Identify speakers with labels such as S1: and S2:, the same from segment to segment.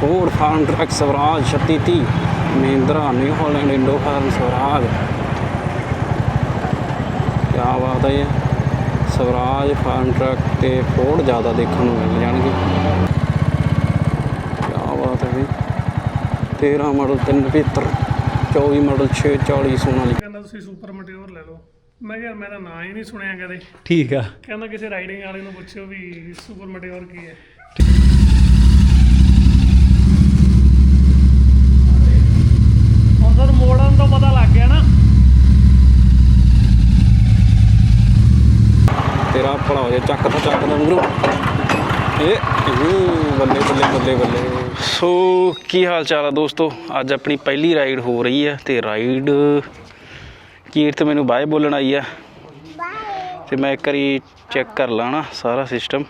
S1: Ford Farmtrac Swaraj 3630 Mahindra New Holland Indo Farm Swaraj. ਕੀ ਬਾਤ ਹੈ। Swaraj Farmtrac ਤੇ Ford ਜ਼ਿਆਦਾ ਦੇਖਣ ਨੂੰ ਮਿਲ ਜਾਣਗੇ। ਕੀ ਬਾਤ ਹੈ ਵੀ 13 ਮਾਡਲ 375 24 ਮਾਡਲ 640 ਸੋਨਾਲੀ
S2: ਕਹਿੰਦਾ ਤੁਸੀਂ ਸੁਪਰ ਮਟਿਓਰ ਲੈ ਲਓ। ਮੈਂ ਕਿਹਾ ਯਾਰ ਮੈਂ ਤਾਂ ਨਾਂ ਹੀ ਨਹੀਂ ਸੁਣਿਆ ਕਦੇ।
S1: ਠੀਕ ਆ।
S2: ਕਹਿੰਦਾ ਕਿਸੇ ਰਾਈਡਿੰਗ ਵਾਲੇ ਨੂੰ ਪੁੱਛਿਓ ਵੀ ਸੁਪਰ ਮਟਿਓਰ ਕੀ ਹੈ। ਮੋੜਨ ਤੋਂ ਪਤਾ ਲੱਗ ਗਿਆ ਨਾ।
S1: ਤੇਰਾ ਭਲਾ ਹੋ ਜਾ ਚੱਕ ਤਾਂ ਚੱਕ ਦਾ ਮਗਰੋਂ ਇਹ ਬੱਲੇ ਬੱਲੇ ਬੱਲੇ ਬੱਲੇ। ਸੋ ਕੀ ਹਾਲ ਚਾਲ ਆ ਦੋਸਤੋ? ਅੱਜ ਆਪਣੀ ਪਹਿਲੀ ਰਾਈਡ ਹੋ ਰਹੀ ਹੈ ਤੇ ਰਾਈਡ ਕੀਰਤ ਮੈਨੂੰ ਬਾਏ ਬੋਲਣ ਆਈ ਆ। ਤੇ ਮੈਂ ਇੱਕ ਵਾਰੀ ਚੈੱਕ ਕਰ ਲਾਣਾ ਸਾਰਾ ਸਿਸਟਮ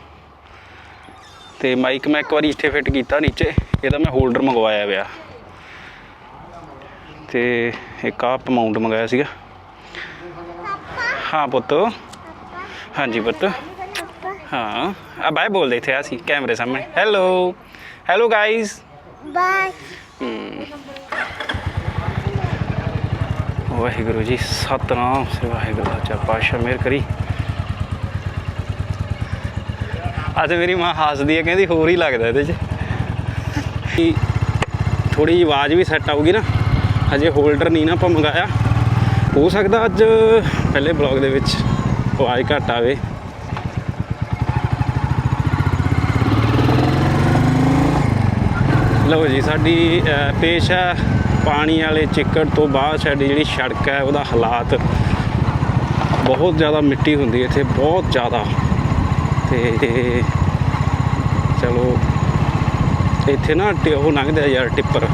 S1: ਤੇ ਮਾਈਕ ਮੈਂ ਇੱਕ ਵਾਰੀ ਇੱਥੇ ਫਿੱਟ ਕੀਤਾ ਨੀਚੇ ਇਹਦਾ ਮੈਂ ਹੋਲਡਰ ਮੰਗਵਾਇਆ ਪਿਆ। ਤੇ ਇੱਕ ਆਪ ਮਾਊਂਟ ਮੰਗਾਇਆ ਸੀਗਾ। ਹਾਂ ਪੁੱਤ। ਹਾਂਜੀ ਪੁੱਤ। ਹਾਂ। ਆ ਬਾਏ ਬੋਲਦੇ ਇੱਥੇ ਆ ਸੀ ਕੈਮਰੇ ਸਾਹਮਣੇ। Hello hello guys
S3: Bye.
S1: Waheguru ji Satnam Sri Waheguru ਸੱਚਾ ਪਾਤਸ਼ਾਹ ਮਿਹਰ ਕਰੀ। ਅੱਜ ਮੇਰੀ ਮਾਂ ਹੱਸਦੀ ਹੈ ਕਹਿੰਦੀ ਹੋਰ ਹੀ ਲੱਗਦਾ ਇਹਦੇ 'ਚ। ਥੋੜੀ ਜਿਹੀ ਆਵਾਜ਼ ਵੀ ਸੈੱਟ ਆਊਗੀ ਨਾ। ਹਜੇ ਹੋਲਡਰ ਨਹੀਂ ਨਾ ਆਪਾਂ ਮੰਗਾਇਆ। ਹੋ ਸਕਦਾ ਅੱਜ ਪਹਿਲੇ ਬਲੌਗ ਦੇ ਵਿੱਚ ਆਵਾਜ਼ ਘੱਟ ਆਵੇ। ਲਓ ਜੀ, ਸਾਡੀ ਪੇਸ਼ ਹੈ ਪਾਣੀ ਵਾਲੇ ਚਿੱਕੜ ਤੋਂ ਬਾਅਦ ਸਾਡੀ ਜਿਹੜੀ ਸੜਕ ਹੈ, ਉਹਦਾ ਹਾਲਾਤ ਬਹੁਤ ਜ਼ਿਆਦਾ ਮਿੱਟੀ ਹੁੰਦੀ ਹੈ ਇੱਥੇ, ਬਹੁਤ ਜ਼ਿਆਦਾ। ਤੇ ਚਲੋ, ਇੱਥੇ ਨਾ ਟ- ਉਹ ਲੰਘਦਾ ਯਾਰ ਟਿੱਪਰ।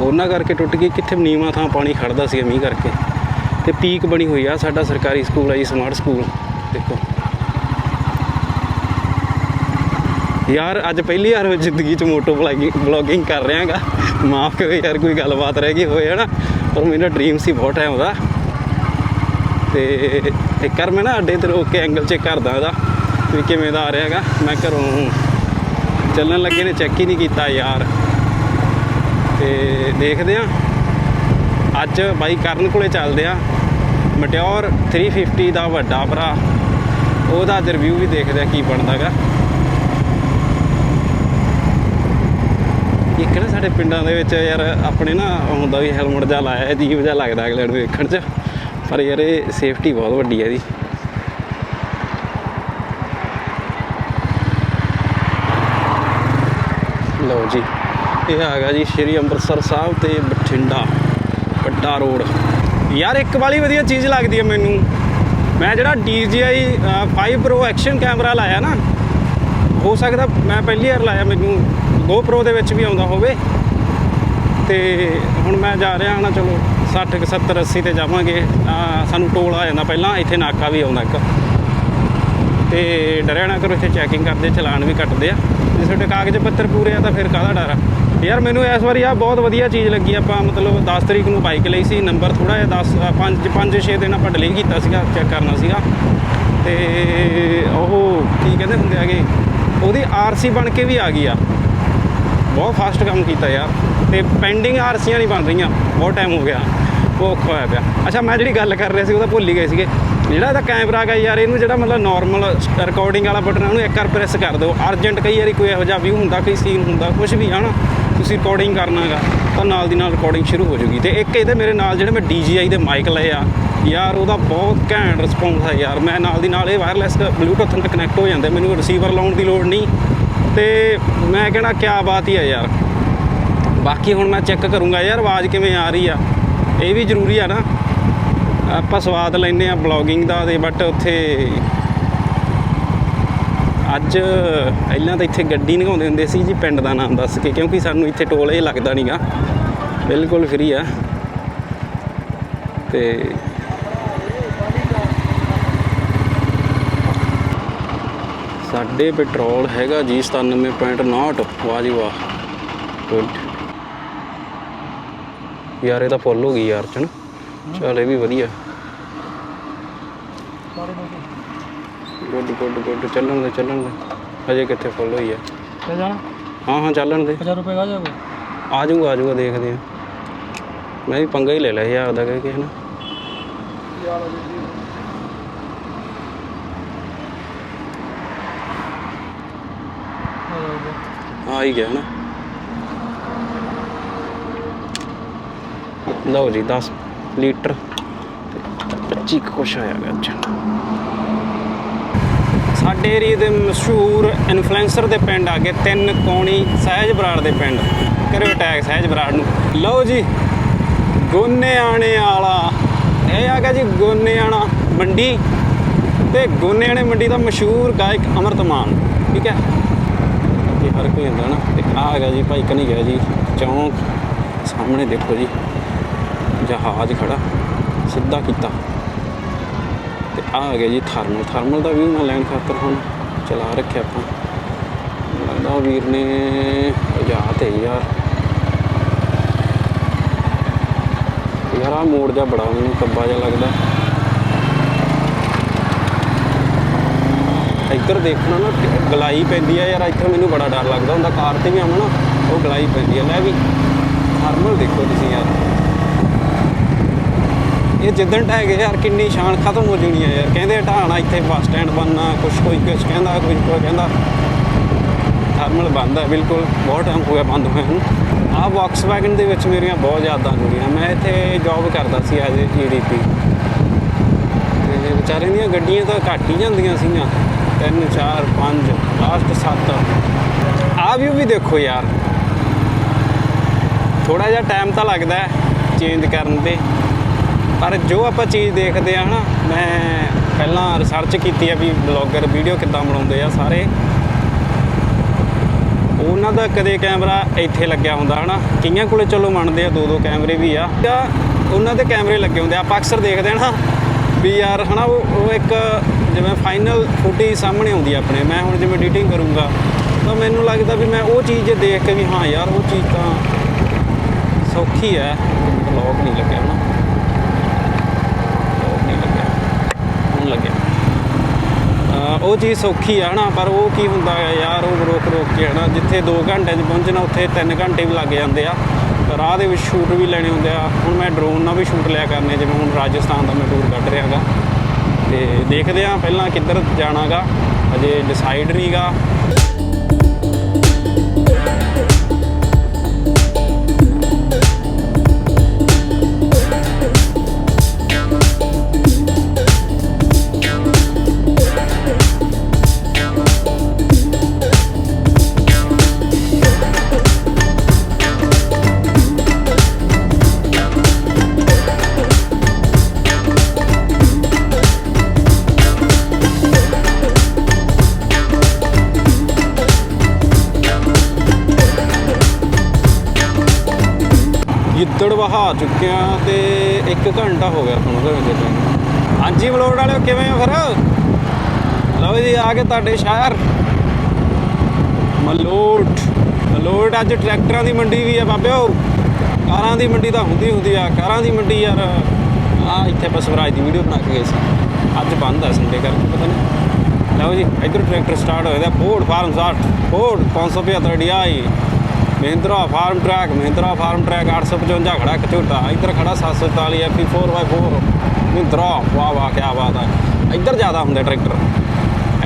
S1: ਉਹਨਾਂ ਕਰਕੇ ਟੁੱਟ ਗਈ, ਕਿੱਥੇ ਨੀਵਾਂ ਥਾਂ ਪਾਣੀ ਖੜਦਾ ਸੀ ਮੀਂਹ ਕਰਕੇ। ਤੇ ਪੀਕ ਬਣੀ ਹੋਈ ਆ ਸਾਡਾ ਸਰਕਾਰੀ ਸਕੂਲ ਆ ਜੀ ਸਮਾਰਟ ਸਕੂਲ ਦੇਖੋ। ਯਾਰ, ਅੱਜ ਪਹਿਲੀ ਵਾਰ ਮੈਂ ਜ਼ਿੰਦਗੀ 'ਚ ਮੋਟੋ ਬਲੌਗਿੰਗ ਬਲੌਗਿੰਗ ਕਰ ਰਿਹਾ ਹੈਗਾ ਮਾਫ ਕਰੋ ਯਾਰ, ਕੋਈ ਗੱਲਬਾਤ ਰਹਿ ਗਈ ਹੋਏ ਹਨਾ? ਪਰ ਮੇਰਾ ਡ੍ਰੀਮ ਸੀ ਬਹੁਤ ਟਾਈਮ ਦਾ। ਤੇ ਇੱਕ ਕਰ ਮੈਂ ਨਾ ਅੱਡੇ ਤੇ ਰੋਕ ਕੇ ਐਂਗਲ ਚੈੱਕ ਕਰਦਾ ਇਹਦਾ ਵੀ ਕਿਵੇਂ ਦਾ ਆ ਰਿਹਾ ਹੈਗਾ ਮੈਂ ਘਰੋਂ ਚੱਲਣ ਲੱਗੇ ਨੇ ਚੈੱਕ ਹੀ ਨਹੀਂ ਕੀਤਾ ਯਾਰ। ਤੇ ਦੇਖਦੇ ਆ ਅੱਜ ਬਾਈ ਕਰਨ ਕੋਲੇ ਚੱਲਦੇ ਆ ਮਟਿਓਰ 350 ਦਾ ਵੱਡਾ ਭਰਾ। ਉਹਦਾ ਅੱਜ ਰਿਵਿਊ ਵੀ ਦੇਖਦੇ ਆ ਕੀ ਬਣਦਾਗਾ ਇੱਕ ਨਾ ਸਾਡੇ ਪਿੰਡਾਂ ਦੇ ਵਿੱਚ ਯਾਰ ਆਪਣੇ ਨਾ ਹੁੰਦਾ ਵੀ ਹੈਲਮਟ ਜਾਂ ਲਾਇਆ ਅਜੀਬ ਜਿਹਾ ਲੱਗਦਾ ਅਗਲੇ ਨੂੰ ਵੇਖਣ 'ਚ। ਪਰ ਯਾਰ ਇਹ ਸੇਫਟੀ ਬਹੁਤ ਵੱਡੀ ਹੈ ਇਹਦੀ। ਲਓ ਜੀ। ਇਹ ਹੈਗਾ ਜੀ ਸ਼੍ਰੀ ਅੰਮ੍ਰਿਤਸਰ ਸਾਹਿਬ ਤੇ ਬਠਿੰਡਾ, ਵੱਡਾ ਰੋਡ। ਯਾਰ, ਇੱਕ ਵਾਲੀ ਵਧੀਆ ਚੀਜ਼ ਲੱਗਦੀ ਹੈ ਮੈਨੂੰ। ਮੈਂ ਜਿਹੜਾ DJI 5 Pro ਐਕਸ਼ਨ ਕੈਮਰਾ ਲਾਇਆ ਨਾ, ਹੋ ਸਕਦਾ ਮੈਂ ਪਹਿਲੀ ਵਾਰ ਲਾਇਆ, ਮੈਨੂੰ GoPro ਦੇ ਵਿੱਚ ਵੀ ਆਉਂਦਾ ਹੋਵੇ। ਤੇ ਹੁਣ ਮੈਂ ਜਾ ਰਿਹਾ ਹਾਂ ਚਲੋ 60 ਕੁ 70 80 ਤੇ ਜਾਵਾਂਗੇ। ਸਾਨੂੰ ਟੋਲ ਆ ਜਾਂਦਾ ਪਹਿਲਾਂ, ਇੱਥੇ ਨਾਕਾ ਵੀ ਆਉਂਦਾ ਇੱਕ। ਤੇ ਡਰਿਆ ਨਾ ਕਰੋ, ਇੱਥੇ ਚੈਕਿੰਗ ਕਰਦੇ, ਚਲਾਨ ਵੀ ਕੱਟਦੇ ਆ। ਜੇ ਤੁਹਾਡੇ ਕਾਗਜ਼ ਪੱਤਰ ਪੂਰੇ ਆ, ਤਾਂ ਫਿਰ ਕਾਹਦਾ ਡਰ ਆ? ਯਾਰ ਮੈਨੂੰ ਇਸ ਵਾਰੀ ਆ ਬਹੁਤ ਵਧੀਆ ਚੀਜ਼ ਲੱਗੀ, ਆਪਾਂ ਮਤਲਬ 10 ਤਰੀਕ ਨੂੰ ਬਾਈਕ ਲਈ ਸੀ ਨੰਬਰ ਥੋੜਾ ਜਿਹਾ 10 5 5 6 ਦਿਨ ਆਪਾਂ ਡਿਲੇ ਕੀਤਾ ਸੀਗਾ ਚੈੱਕ ਕਰਨਾ ਸੀਗਾ। ਤੇ ਉਹ ਕੀ ਕਹਿੰਦੇ ਹੁੰਦੇ ਆਗੇ ਉਹਦੀ ਆਰਸੀ ਬਣ ਕੇ ਵੀ ਆ ਗਈ ਆ। ਬਹੁਤ ਫਾਸਟ ਕੰਮ ਕੀਤਾ ਯਾਰ। ਤੇ ਪੈਂਡਿੰਗ ਆਰਸੀਆਂ ਨਹੀਂ ਬਣ ਰਹੀਆਂ, ਬਹੁਤ ਟਾਈਮ ਹੋ ਗਿਆ। ਉਹ ਔਖਾ ਹੋਇਆ ਪਿਆ। ਅੱਛਾ, ਮੈਂ ਜਿਹੜੀ ਗੱਲ ਕਰ ਰਿਹਾ ਸੀ, ਉਹਦਾ ਭੁੱਲ ਹੀ ਗਏ ਸੀਗੇ। ਜਿਹੜਾ ਇਹਦਾ ਕੈਮਰਾ ਹੈਗਾ ਯਾਰ, ਇਹਨੂੰ ਜਿਹੜਾ ਮਤਲਬ ਨਾਰਮਲ ਰਿਕਾਰਡਿੰਗ ਵਾਲਾ ਬਟਨ ਉਹਨੂੰ ਇੱਕ ਵਾਰ ਪ੍ਰੈਸ ਕਰ ਦਿਓ। ਅਰਜੈਂਟ ਕਈ ਵਾਰੀ ਕੋਈ ਇਹੋ ਜਿਹਾ ਵੀ ਹੁੰਦਾ, ਕੋਈ ਸੀਨ ਹੁੰਦਾ ਕੁਝ ਵੀ, ਹਨਾ? ਤੁਸੀਂ ਰਿਕਾਰਡਿੰਗ ਕਰਨਾਗਾ ਤਾਂ ਨਾਲ ਦੀ ਨਾਲ ਰਿਕਾਰਡਿੰਗ ਸ਼ੁਰੂ ਹੋ ਜੂਗੀ। ਤੇ ਇੱਕ ਇਹਦੇ ਮੇਰੇ ਨਾਲ ਜਿਹੜੇ ਮੈਂ DJI ਦੇ ਮਾਈਕ ਲਏ ਆ, ਯਾਰ ਉਹਦਾ ਬਹੁਤ ਘੈਂਟ ਰਿਸਪੌਂਸ ਹੈ ਯਾਰ। ਮੈਂ ਨਾਲ ਦੀ ਨਾਲ ਇਹ ਵਾਇਰਲੈਸ ਬਲੂਟੁੱਥ ਨਾਲ ਕਨੈਕਟ ਹੋ ਜਾਂਦਾ, ਮੈਨੂੰ ਰਿਸੀਵਰ ਲਾਉਣ ਦੀ ਲੋੜ ਨਹੀਂ। ਤੇ ਮੈਂ ਕਹਿਣਾ, ਕਿਆ ਬਾਤ ਹੀ ਹੈ ਯਾਰ। ਬਾਕੀ ਹੁਣ ਮੈਂ ਚੈੱਕ ਕਰੂੰਗਾ, ਯਾਰ ਆਵਾਜ਼ ਕਿਵੇਂ ਆ ਰਹੀ ਆ? ਇਹ ਵੀ ਜ਼ਰੂਰੀ ਆ ਨਾ। ਆਪਾਂ ਸਵਾਦ ਲੈਨੇ ਆ ਬਲੌਗਿੰਗ ਦਾ ਤੇ ਬਟ ਉੱਥੇ ਅੱਜ ਪਹਿਲਾਂ ਤਾਂ ਇੱਥੇ ਗੱਡੀ ਨਿਗਾਉਂਦੇ ਹੁੰਦੇ ਸੀ ਜੀ, ਪਿੰਡ ਦਾ ਨਾਮ ਦੱਸ ਕੇ, ਕਿਉਂਕਿ ਸਾਨੂੰ ਇੱਥੇ ਟੋਲ ਇਹ ਲੱਗਦਾ ਨਹੀਂਗਾ ਬਿਲਕੁਲ ਫ੍ਰੀ ਆ। ਤੇ ਸਾਡੇ ਪੈਟਰੋਲ ਹੈਗਾ ਜੀ 97.9 ਵਾਹ ਜੀ ਵਾਹ। ਗੁੱਡ ਯਾਰ, ਇਹ ਤਾਂ ਫੁੱਲ ਹੋ ਗਈ ਯਾਰ ਚਨ ਚਲ, ਇਹ ਵੀ ਵਧੀਆ। ਗੁੱਡ ਗੁੱਡ ਗੁੱਡ ਚੱਲਣ ਦੇ ਚੱਲਣ ਦੇ। ਹਜੇ ਕਿੱਥੇ ਫੁੱਲ ਹੋਈ ਆ?
S2: ਤੇ ਜਾਣਾ?
S1: ਹਾਂ ਹਾਂ ਚੱਲਣ ਦੇ।
S2: 50 ਰੁਪਏ ਕਾ ਜਾਗੋ
S1: ਆ ਜਾਊਗਾ ਆ ਜਾਊਗਾ ਦੇਖਦੇ ਆ। ਮੈਂ ਵੀ ਪੰਗਾ ਹੀ ਲੈ ਲਿਆ ਯਾਰ ਦਾ ਕਹਿ ਕੇ ਹਨਾ। ਆ ਹੀ ਗਿਆ ਨਾ ਲਓ ਜੀ 10 ਲੀਟਰ। 25 ਕੁ ਕੁਛ ਆਇਆ ਗਾ ਅੱਜ। ਸਾਡੇ ਏਰੀਏ ਦੇ ਮਸ਼ਹੂਰ ਇਨਫਲੂਐਂਸਰ ਦੇ ਪਿੰਡ ਆ ਗਏ, ਤਿੰਨ ਕੌਣੀ ਸਹਿਜ ਬਰਾੜ ਦੇ ਪਿੰਡ। ਕਰਿਓ ਅਟੈਕ ਸਹਿਜ ਬਰਾੜ ਨੂੰ। ਲਓ ਜੀ, ਗੋਨੇ ਆਣੇ ਵਾਲਾ। ਇਹ ਆ ਗਿਆ ਜੀ ਗੋਨੇ ਆਣਾ ਮੰਡੀ। ਤੇ ਗੋਨੇ ਆਣੇ ਮੰਡੀ ਦਾ ਮਸ਼ਹੂਰ ਗਾਇਕ ਅਮਰਤਮਾਨ ਠੀਕ ਹੈ? ਇਹ ਫ਼ਰਕ ਹੀ ਹੁੰਦਾ ਨਾ। ਤੇ ਆ ਹੈਗਾ ਜੀ ਭਾਈ ਕਨੀ ਗਿਆ ਜੀ, ਚੌਂਕ। ਸਾਹਮਣੇ ਦੇਖੋ ਜੀ, ਜਹਾਜ਼ ਖੜਾ, ਸਿੱਧਾ ਕੀਤਾ। ਆ ਆ ਗਿਆ ਜੀ ਥਰਮਲ। ਥਰਮਲ ਦਾ ਵੀ ਮੈਂ ਲੈਣ ਖਾਤਰ ਹੁਣ ਚਲਾ ਰੱਖਿਆ ਆਪਾਂ। ਲੱਗਦਾ ਉਹ ਵੀਰ ਨੇ ਯਾਦ ਹੈ ਯਾਰ ਯਾਰ ਆ ਮੋੜ ਜਾ ਬੜਾ ਮੈਨੂੰ ਕੱਬਾ ਜਿਹਾ ਲੱਗਦਾ। ਇੱਧਰ ਦੇਖਣਾ ਨਾ, ਗਲਾਈ ਪੈਂਦੀ ਆ ਯਾਰ, ਇੱਧਰ ਮੈਨੂੰ ਬੜਾ ਡਰ ਲੱਗਦਾ ਹੁੰਦਾ। ਕਾਰ ਤੇ ਵੀ ਆਵਾਂ ਨਾ, ਉਹ ਗਲਾਈ ਪੈਂਦੀ ਆ। ਲੈ ਵੀ, ਥਰਮਲ ਦੇਖੋ ਤੁਸੀਂ ਯਾਰ। ਇਹ ਜਿੱਦਣ ਢਹਿ ਗਏ ਯਾਰ, ਕਿੰਨੀ ਸ਼ਾਨ ਖਤਮ ਹੋ ਜਣੀ ਹੈ ਯਾਰ। ਕਹਿੰਦੇ ਢਾਣਾ ਇੱਥੇ ਬੱਸ ਸਟੈਂਡ ਬਣਨਾ, ਕੁਛ ਕੋਈ ਕੁਛ ਕਹਿੰਦਾ, ਕੋਈ ਕੋਈ ਕਹਿੰਦਾ। ਥਰਮਲ ਬੰਦ ਹੈ ਬਿਲਕੁਲ। ਬਹੁਤ ਟਾਈਮ ਹੋ ਗਿਆ ਬੰਦ ਹੋਇਆ ਨੂੰ। ਆਹ ਵੌਕਸਵੈਗਨ ਦੇ ਵਿੱਚ ਮੇਰੀਆਂ ਬਹੁਤ ਯਾਦਾਂ ਜੁੜੀਆਂ ਮੈਂ ਇੱਥੇ ਜੌਬ ਕਰਦਾ ਸੀ ਐਜ਼ ਏ ਈਡੀਪੀ ਤੇ ਵਿਚਾਰੇ ਦੀਆਂ ਗੱਡੀਆਂ ਤਾਂ ਘੱਟ ਹੀ ਜਾਂਦੀਆਂ ਸੀਗੀਆਂ। ਤਿੰਨ, ਚਾਰ, ਪੰਜ ਲਾਸਟ ਸੱਤ। ਆਹ ਵੀ ਵੀ ਦੇਖੋ ਯਾਰ। ਥੋੜਾ ਜਿਹਾ ਟਾਈਮ ਤਾਂ ਲੱਗਦਾ ਚੇਂਜ ਕਰਨ ਤੇ। ਪਰ ਜੋ ਆਪਾਂ ਚੀਜ਼ ਦੇਖਦੇ ਆ ਨਾ ਮੈਂ ਪਹਿਲਾਂ ਰਿਸਰਚ ਕੀਤੀ ਆ ਵੀ ਬਲੌਗਰ ਵੀਡੀਓ ਕਿੱਦਾਂ ਬਣਾਉਂਦੇ ਆ ਸਾਰੇ। ਉਹਨਾਂ ਦਾ ਕਦੇ ਕੈਮਰਾ ਇੱਥੇ ਲੱਗਿਆ ਹੁੰਦਾ ਹਨਾ, ਕਈਆਂ ਕੋਲੇ ਚਲੋ ਮੰਨਦੇ ਆ ਦੋ ਦੋ ਕੈਮਰੇ ਵੀ ਆ। ਜਾਂ ਉਹਨਾਂ ਦੇ ਕੈਮਰੇ ਲੱਗੇ ਹੁੰਦੇ ਆ, ਆਪਾਂ ਅਕਸਰ ਦੇਖਦੇ ਹਾਂ ਨਾ, ਵੀ ਯਾਰ ਹਨਾ, ਉਹ ਉਹ ਇੱਕ ਜਿਵੇਂ ਫਾਈਨਲ ਫੁਟੇਜ ਸਾਹਮਣੇ ਆਉਂਦੀ ਆ ਆਪਣੇ, ਮੈਂ ਹੁਣ ਜਿਵੇਂ ਐਡੀਟਿੰਗ ਕਰੂੰਗਾ, ਤਾਂ ਮੈਨੂੰ ਲੱਗਦਾ ਵੀ ਮੈਂ ਉਹ ਚੀਜ਼ ਜੇ ਦੇਖ ਕੇ ਵੀ ਹਾਂ ਯਾਰ, ਉਹ ਚੀਜ਼ ਤਾਂ ਸੌਖੀ ਹੈ ਬਲੌਗ ਨਹੀਂ ਲੱਗਿਆ ਹਨਾ ਬਲੌਗ ਨਹੀਂ ਲੱਗਿਆ ਹੁਣ ਲੱਗਿਆ ਉਹ ਚੀਜ਼ ਸੌਖੀ ਆ ਹਨਾ, ਪਰ ਉਹ ਕੀ ਹੁੰਦਾ ਹੈ ਯਾਰ, ਉਹ ਰੋਕ ਰੋਕ ਕੇ ਹਨਾ, ਜਿੱਥੇ 2 ਘੰਟੇ 'ਚ ਪਹੁੰਚਣਾ ਉੱਥੇ 3 ਘੰਟੇ ਵੀ ਲੱਗ ਜਾਂਦੇ ਆ। ਰਾਹ ਦੇ ਵਿੱਚ ਸ਼ੂਟ ਵੀ ਲੈਣੇ ਹੁੰਦੇ ਆ। ਹੁਣ ਮੈਂ ਡਰੋਨ ਨਾਲ ਵੀ ਸ਼ੂਟ ਲਿਆ ਕਰਨੇ, ਜਿਵੇਂ ਹੁਣ ਰਾਜਸਥਾਨ ਦਾ ਮੈਂ ਟੂਰ ਕੱਢ ਰਿਹਾਗਾ। ਤੇ ਦੇਖਦੇ ਆ ਪਹਿਲਾਂ ਕਿੱਧਰ ਜਾਣਾਗਾ, ਅਜੇ ਡਿਸਾਈਡ ਨਹੀਂਗਾ ਗਿੱਦੜ ਵਹਾ ਚੁੱਕਿਆ ਤੇ 1 ਘੰਟਾ ਹੋ ਗਿਆ ਤੁਹਾਨੂੰ ਘਰੇ ਦੇ ਹਾਂਜੀ ਬਲੋੜ ਵਾਲਿਓ, ਕਿਵੇਂ ਆ ਫਿਰ? ਲਓ ਜੀ, ਆ ਗਏ ਤੁਹਾਡੇ ਸ਼ਹਿਰ। ਮਲੋਟ। ਮਲੋਟ ਅੱਜ ਟਰੈਕਟਰਾਂ ਦੀ ਮੰਡੀ ਵੀ ਆ ਬਾਬਿਓ। ਕਾਰਾਂ ਦੀ ਮੰਡੀ ਤਾਂ ਹੁੰਦੀ ਹੁੰਦੀ ਆ, ਕਾਰਾਂ ਦੀ ਮੰਡੀ ਯਾਰ। ਆ ਇੱਥੇ ਆਪਾਂ ਸਵਰਾਜ ਦੀ ਵੀਡੀਓ ਬਣਾ ਕੇ ਗਏ ਸੀ। ਅੱਜ ਬੰਦ ਆ ਸੰਡੇ ਕਰਕੇ, ਪਤਾ ਨਹੀਂ ਲਓ ਜੀ, ਇੱਧਰ ਟਰੈਕਟਰ ਸਟਾਰਟ ਹੋਇਆ ਦਾ Ford farm 60 Ford 575 DI Mahindra Farmtrac, Mahindra Farmtrac 855 ਖੜਾ ਇੱਕ ਝੋਟਾ, ਇੱਧਰ ਖੜਾ 744 FP 4x4 ਮਹਿੰਦਰਾ, ਵਾਹ ਵਾਹ ਕੀ ਬਾਤ ਹੈ ਇੱਧਰ ਜ਼ਿਆਦਾ ਹੁੰਦੇ ਟਰੈਕਟਰ।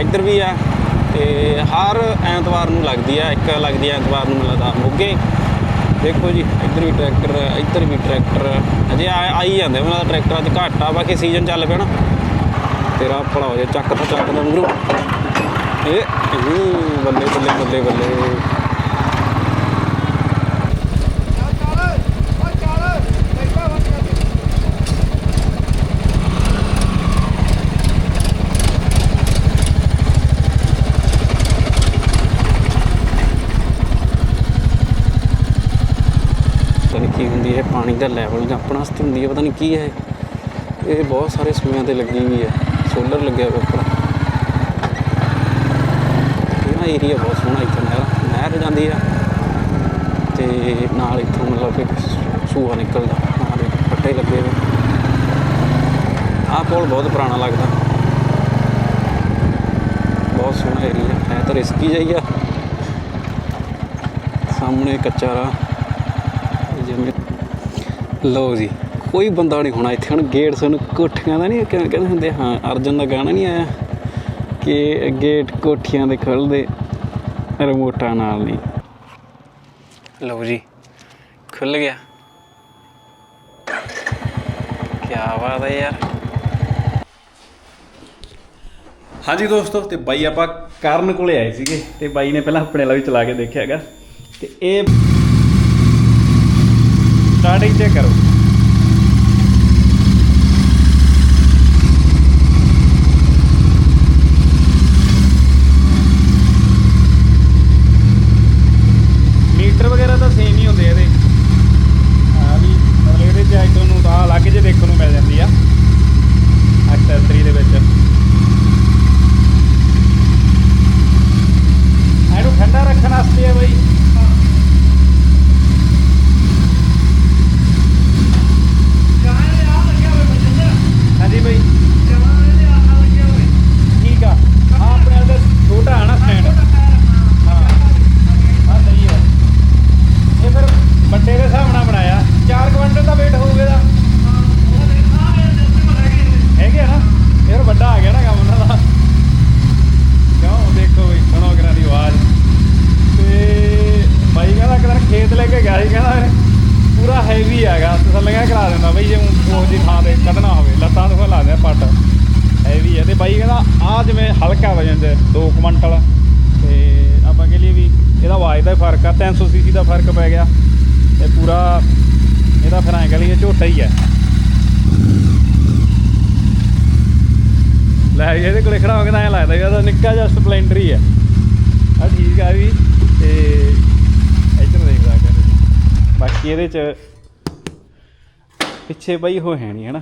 S1: ਇੱਧਰ ਵੀ ਹੈ ਤੇ ਹਰ ਐਤਵਾਰ ਨੂੰ ਲੱਗਦੀ ਹੈ ਇੱਕ ਲੱਗਦੀ ਆ ਐਤਵਾਰ ਨੂੰ ਮੈਨੂੰ ਲੱਗਦਾ ਮੋਗੇ। ਦੇਖੋ ਜੀ, ਇੱਧਰ ਵੀ ਟਰੈਕਟਰ, ਇੱਧਰ ਵੀ ਟਰੈਕਟਰ। ਅਜੇ ਆ- ਆਈ ਜਾਂਦੇ ਮੈਨੂੰ ਲੱਗਦਾ ਟਰੈਕਟਰਾਂ 'ਚ ਘੱਟ ਆ, ਬਾਕੀ ਸੀਜ਼ਨ ਚੱਲ ਪਿਆ ਨਾ। ਤੇਰਾ ਭਲਾ ਹੋ ਜਾ, ਚੱਕ ਤਾਂ ਚੱਕ ਦਾ ਮੂਰੋ ਇਹ ਇਹ, ਬੱਲੇ ਬੱਲੇ ਬੱਲੇ ਬੱਲੇ ਪਤਾ ਨਹੀਂ ਕੀ ਹੁੰਦੀ ਹੈ ਪਾਣੀ ਦਾ ਲੈਵਲ ਜਾਂ ਆਪਣਾ ਵਾਸਤੇ ਹੁੰਦੀ ਹੈ, ਪਤਾ ਨਹੀਂ ਕੀ ਹੈ। ਇਹ। ਬਹੁਤ ਸਾਰੇ ਸੂਆਂ ਤੇ ਲੱਗੀ ਹੋਈ ਹੈ। ਸੋਲਰ ਲੱਗਿਆ ਹੋਇਆ ਉੱਪਰ। ਇਹ ਨਾ ਏਰੀਆ ਬਹੁਤ ਸੋਹਣਾ ਇੱਥੇ ਨਹਿਰ ਨਹਿਰ ਜਾਂਦੀ ਆ। ਤੇ ਨਾਲ ਇੱਥੋਂ ਮਤਲਬ ਕਿ ਸੂਆ ਨਿਕਲਦਾ। ਨਾਲ ਪੱਟੇ ਲੱਗੇ ਹੋਏ। ਆਹ ਪੁਲ ਬਹੁਤ ਪੁਰਾਣਾ ਲੱਗਦਾ। ਬਹੁਤ ਸੋਹਣਾ ਏਰੀਆ ਹੈ। ਤਾਂ ਰਿਸਕੀ ਜਾਈ ਆ।
S4: ਸਾਹਮਣੇ ਕੱਚਾ ਰਾਹ। ਜਿਵੇਂ ਲਓ ਜੀ, ਕੋਈ ਬੰਦਾ ਨਹੀਂ ਹੋਣਾ ਇੱਥੇ, ਹੁਣ ਗੇਟ ਸਾਨੂੰ ਕੋਠੀਆਂ ਦਾ ਨਹੀਂ ਕਹਿੰਦੇ ਹੁੰਦੇ, ਹਾਂ, ਅਰਜਨ ਦਾ ਗਾਣਾ ਨਹੀਂ ਆਇਆ ਕਿ ਗੇਟ ਕੋਠੀਆਂ ਦੇ ਖੁੱਲਦੇ ਰਿਮੋਟਾਂ ਨਾਲ ਨਹੀਂ। ਲਓ ਜੀ ਖੁੱਲ ਗਿਆ। ਕੀ ਬਾਤ ਹੈ ਯਾਰ। ਹਾਂਜੀ ਦੋਸਤੋ, ਤੇ ਬਾਈ ਆਪਾਂ ਕਰਨ ਕੋਲੇ ਆਏ ਸੀਗੇ, ਤੇ ਬਾਈ ਨੇ ਪਹਿਲਾਂ ਆਪਣੇ ਵਾਲਾ ਵੀ ਚਲਾ ਕੇ ਦੇਖਿਆ ਹੈਗਾ, ਤੇ ਇਹ ਸਟਾਰਟਿੰਗ ਚੈੱਕ ਕਰੋ ਮੀਟਰ ਵਗੈਰਾ ਤਾਂ ਸੇਮ ਹੀ ਹੁੰਦੇ ਆ ਇਹਦੇ ਆ ਵੀ ਮਤਲਬ ਇਹਦੇ ਚ ਅੱਜ ਤੁਹਾਨੂੰ ਤਾਂ ਅਲੱਗ ਜੇ ਦੇਖਣ ਨੂੰ ਮਿਲ ਜਾਂਦੀ ਆ ਐਕਸੈਸਰੀ ਦੇ ਵਿੱਚ ਇਹਨੂੰ ਠੰਡਾ ਰੱਖਣ ਵਾਸਤੇ ਹੈ ਬਈ ਹਾਂਜੀ ਬਈ ਠੀਕ ਆ ਆ ਆਪਣੇ ਵਾਲਾ ਤਾਂ ਛੋਟਾ ਹੈ ਨਾ ਸਟੈਂਡ ਹਾਂ ਹਾਂ ਸਹੀ ਹੈ ਇਹ ਫਿਰ ਵੱਡੇ ਦੇ ਹਿਸਾਬ ਨਾਲ ਬਣਾਇਆ 4 ਕੁਇੰਟਲ ਦਾ weight ਹੋਊਗਾ ਇਹਦਾ ਹੈਗੇ ਆ ਨਾ ਇਹ ਫਿਰ ਵੱਡਾ ਆ ਗਿਆ ਨਾ ਕੰਮ ਉਹਨਾਂ ਦਾ ਕਿਉਂ ਦੇਖੋ ਬਈ ਸੁਣੋ ਕਿਹਨਾਂ ਦੀ ਆਵਾਜ਼ ਤੇ ਬਾਈ ਕਹਿੰਦਾ ਇੱਕ ਦਿਨ ਖੇਤ ਲੈ ਕੇ ਗਿਆ ਸੀ ਕਹਿੰਦਾ ਇਹ ਪੂਰਾ ਹੈਵੀ ਹੈਗਾ ਤਸੱਲੀਆਂ ਕਰਾ ਦਿੰਦਾ ਬਈ ਜੇ ਉਹ ਜੀ ਥਾਂ ਤੇ ਕੱਢਣਾ ਹੋਵੇ ਲੱਤਾਂ ਤੋਂ ਲਾ ਦਿੰਦਾ ਪੱਟ ਹੈਵੀ ਹੈ ਤੇ ਬਾਈ ਕਹਿੰਦਾ ਆ ਜਿਵੇਂ ਹਲਕਾ ਵਜਨ ਚ 2 ਕੁਇੰਟਲ ਤੇ ਆਪਾਂ ਕਹ ਲਈਏ ਵੀ ਇਹਦਾ ਆਵਾਜ਼ ਦਾ ਫ਼ਰਕ ਆ 300 ਸੀਸੀ ਦਾ ਫ਼ਰਕ ਪੈ ਗਿਆ। ਤੇ ਪੂਰਾ ਇਹਦਾ ਫਿਰ ਐਂ ਕਹ ਲਈਏ ਝੋਟਾ ਹੀ ਹੈ ਲੈ ਜੀ, ਇਹਦੇ ਕੋਲੇ ਖੜਾ ਹੋ ਕੇ ਤਾਂ ਐਂ ਲੱਗਦਾ ਇਹਦਾ ਨਿੱਕਾ ਜਿਹਾ ਸਪਲੈਂਡਰ ਹੀ ਹੈ ਆ ਠੀਕ ਆ ਵੀ ਤੇ ਇੱਧਰ ਦੇਖ ਸਕਦੇ ਬਾਕੀ ਇਹਦੇ ਚ ਪਿੱਛੇ ਬਈ ਹੋ ਹੈ ਨਹੀਂ ਹਨਾ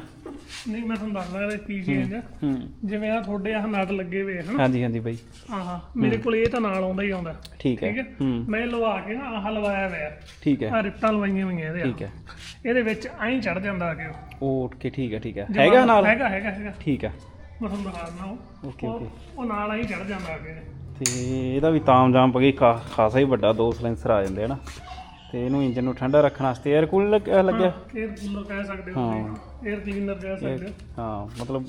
S2: ਨਹੀਂ ਮੈਂ ਤੁਹਾਨੂੰ ਦੱਸਦਾ ਇਹਦਾ ਚੇਂਜ ਆ
S4: ਹੂੰ।
S2: ਜਿਵੇਂ ਆ ਤੁਹਾਡੇ ਆਹ ਨਟ ਲੱਗੇ ਹੋਏ ਹਨ?
S4: ਹਾਂਜੀ ਹਾਂਜੀ ਬਈ।
S2: ਆਹਾ ਮੇਰੇ ਕੋਲ ਇਹ ਤਾਂ ਨਾਲ ਆਉਂਦਾ ਹੀ ਆਉਂਦਾ।
S4: ਠੀਕ ਹੈ।
S2: ਮੈਂ ਲਵਾ ਕੇ ਨਾ ਆਹ ਲਵਾਇਆ ਹੋਇਆ।
S4: ਠੀਕ ਹੈ।
S2: ਆ ਰਿੱਟਾਂ ਲਵਾਈਆਂ ਹੋਈਆਂ ਇਹਦੇ
S4: ਠੀਕ ਹੈ।
S2: ਇਹਦੇ ਵਿੱਚ ਐਂ ਚੜ ਜਾਂਦਾ ਆ ਕੇ ਉਹ।
S4: ਉਹ ਉੱਠ ਕੇ ਠੀਕ ਹੈ ਠੀਕ ਹੈ। ਹੈਗਾ ਨਾਲ?
S2: ਹੈਗਾ ਹੈਗਾ ਹੈਗਾ।
S4: ਠੀਕ ਹੈ।
S2: ਮੈਂ ਤੁਹਾਨੂੰ ਦਿਖਾ ਦਿੰਦਾ ਉਹ। Okay,
S4: okay.
S2: ਉਹ ਨਾਲ ਐਂ ਚੜ ਜਾਂਦਾ ਆ ਕੇ।
S4: ਤੇ ਇਹਦਾ ਵੀ ਤਾਮ ਜਾਮ ਪਗੀ ਖਾਸਾ ਹੀ ਵੱਡਾ ਦੋ ਸਿਲੈਂਸਰ ਆ ਜਾਂਦੇ ਹਨ ਤੇ ਇਹਨੂੰ ਇੰਜਨ ਨੂੰ ਠੰਡਾ ਰੱਖਣ ਵਾਸਤੇ 에ਅਰ ਕੂਲ ਲੱਗਿਆ।
S2: 에ਅਰ ਕੂਲਰ ਕਹਿ ਸਕਦੇ ਹੋ
S4: ਹਾਂ।
S2: 에ਅਰ ਕਲੀਨਰ ਕਹਿ ਸਕਦੇ ਹੋ।
S4: ਹਾਂ ਮਤਲਬ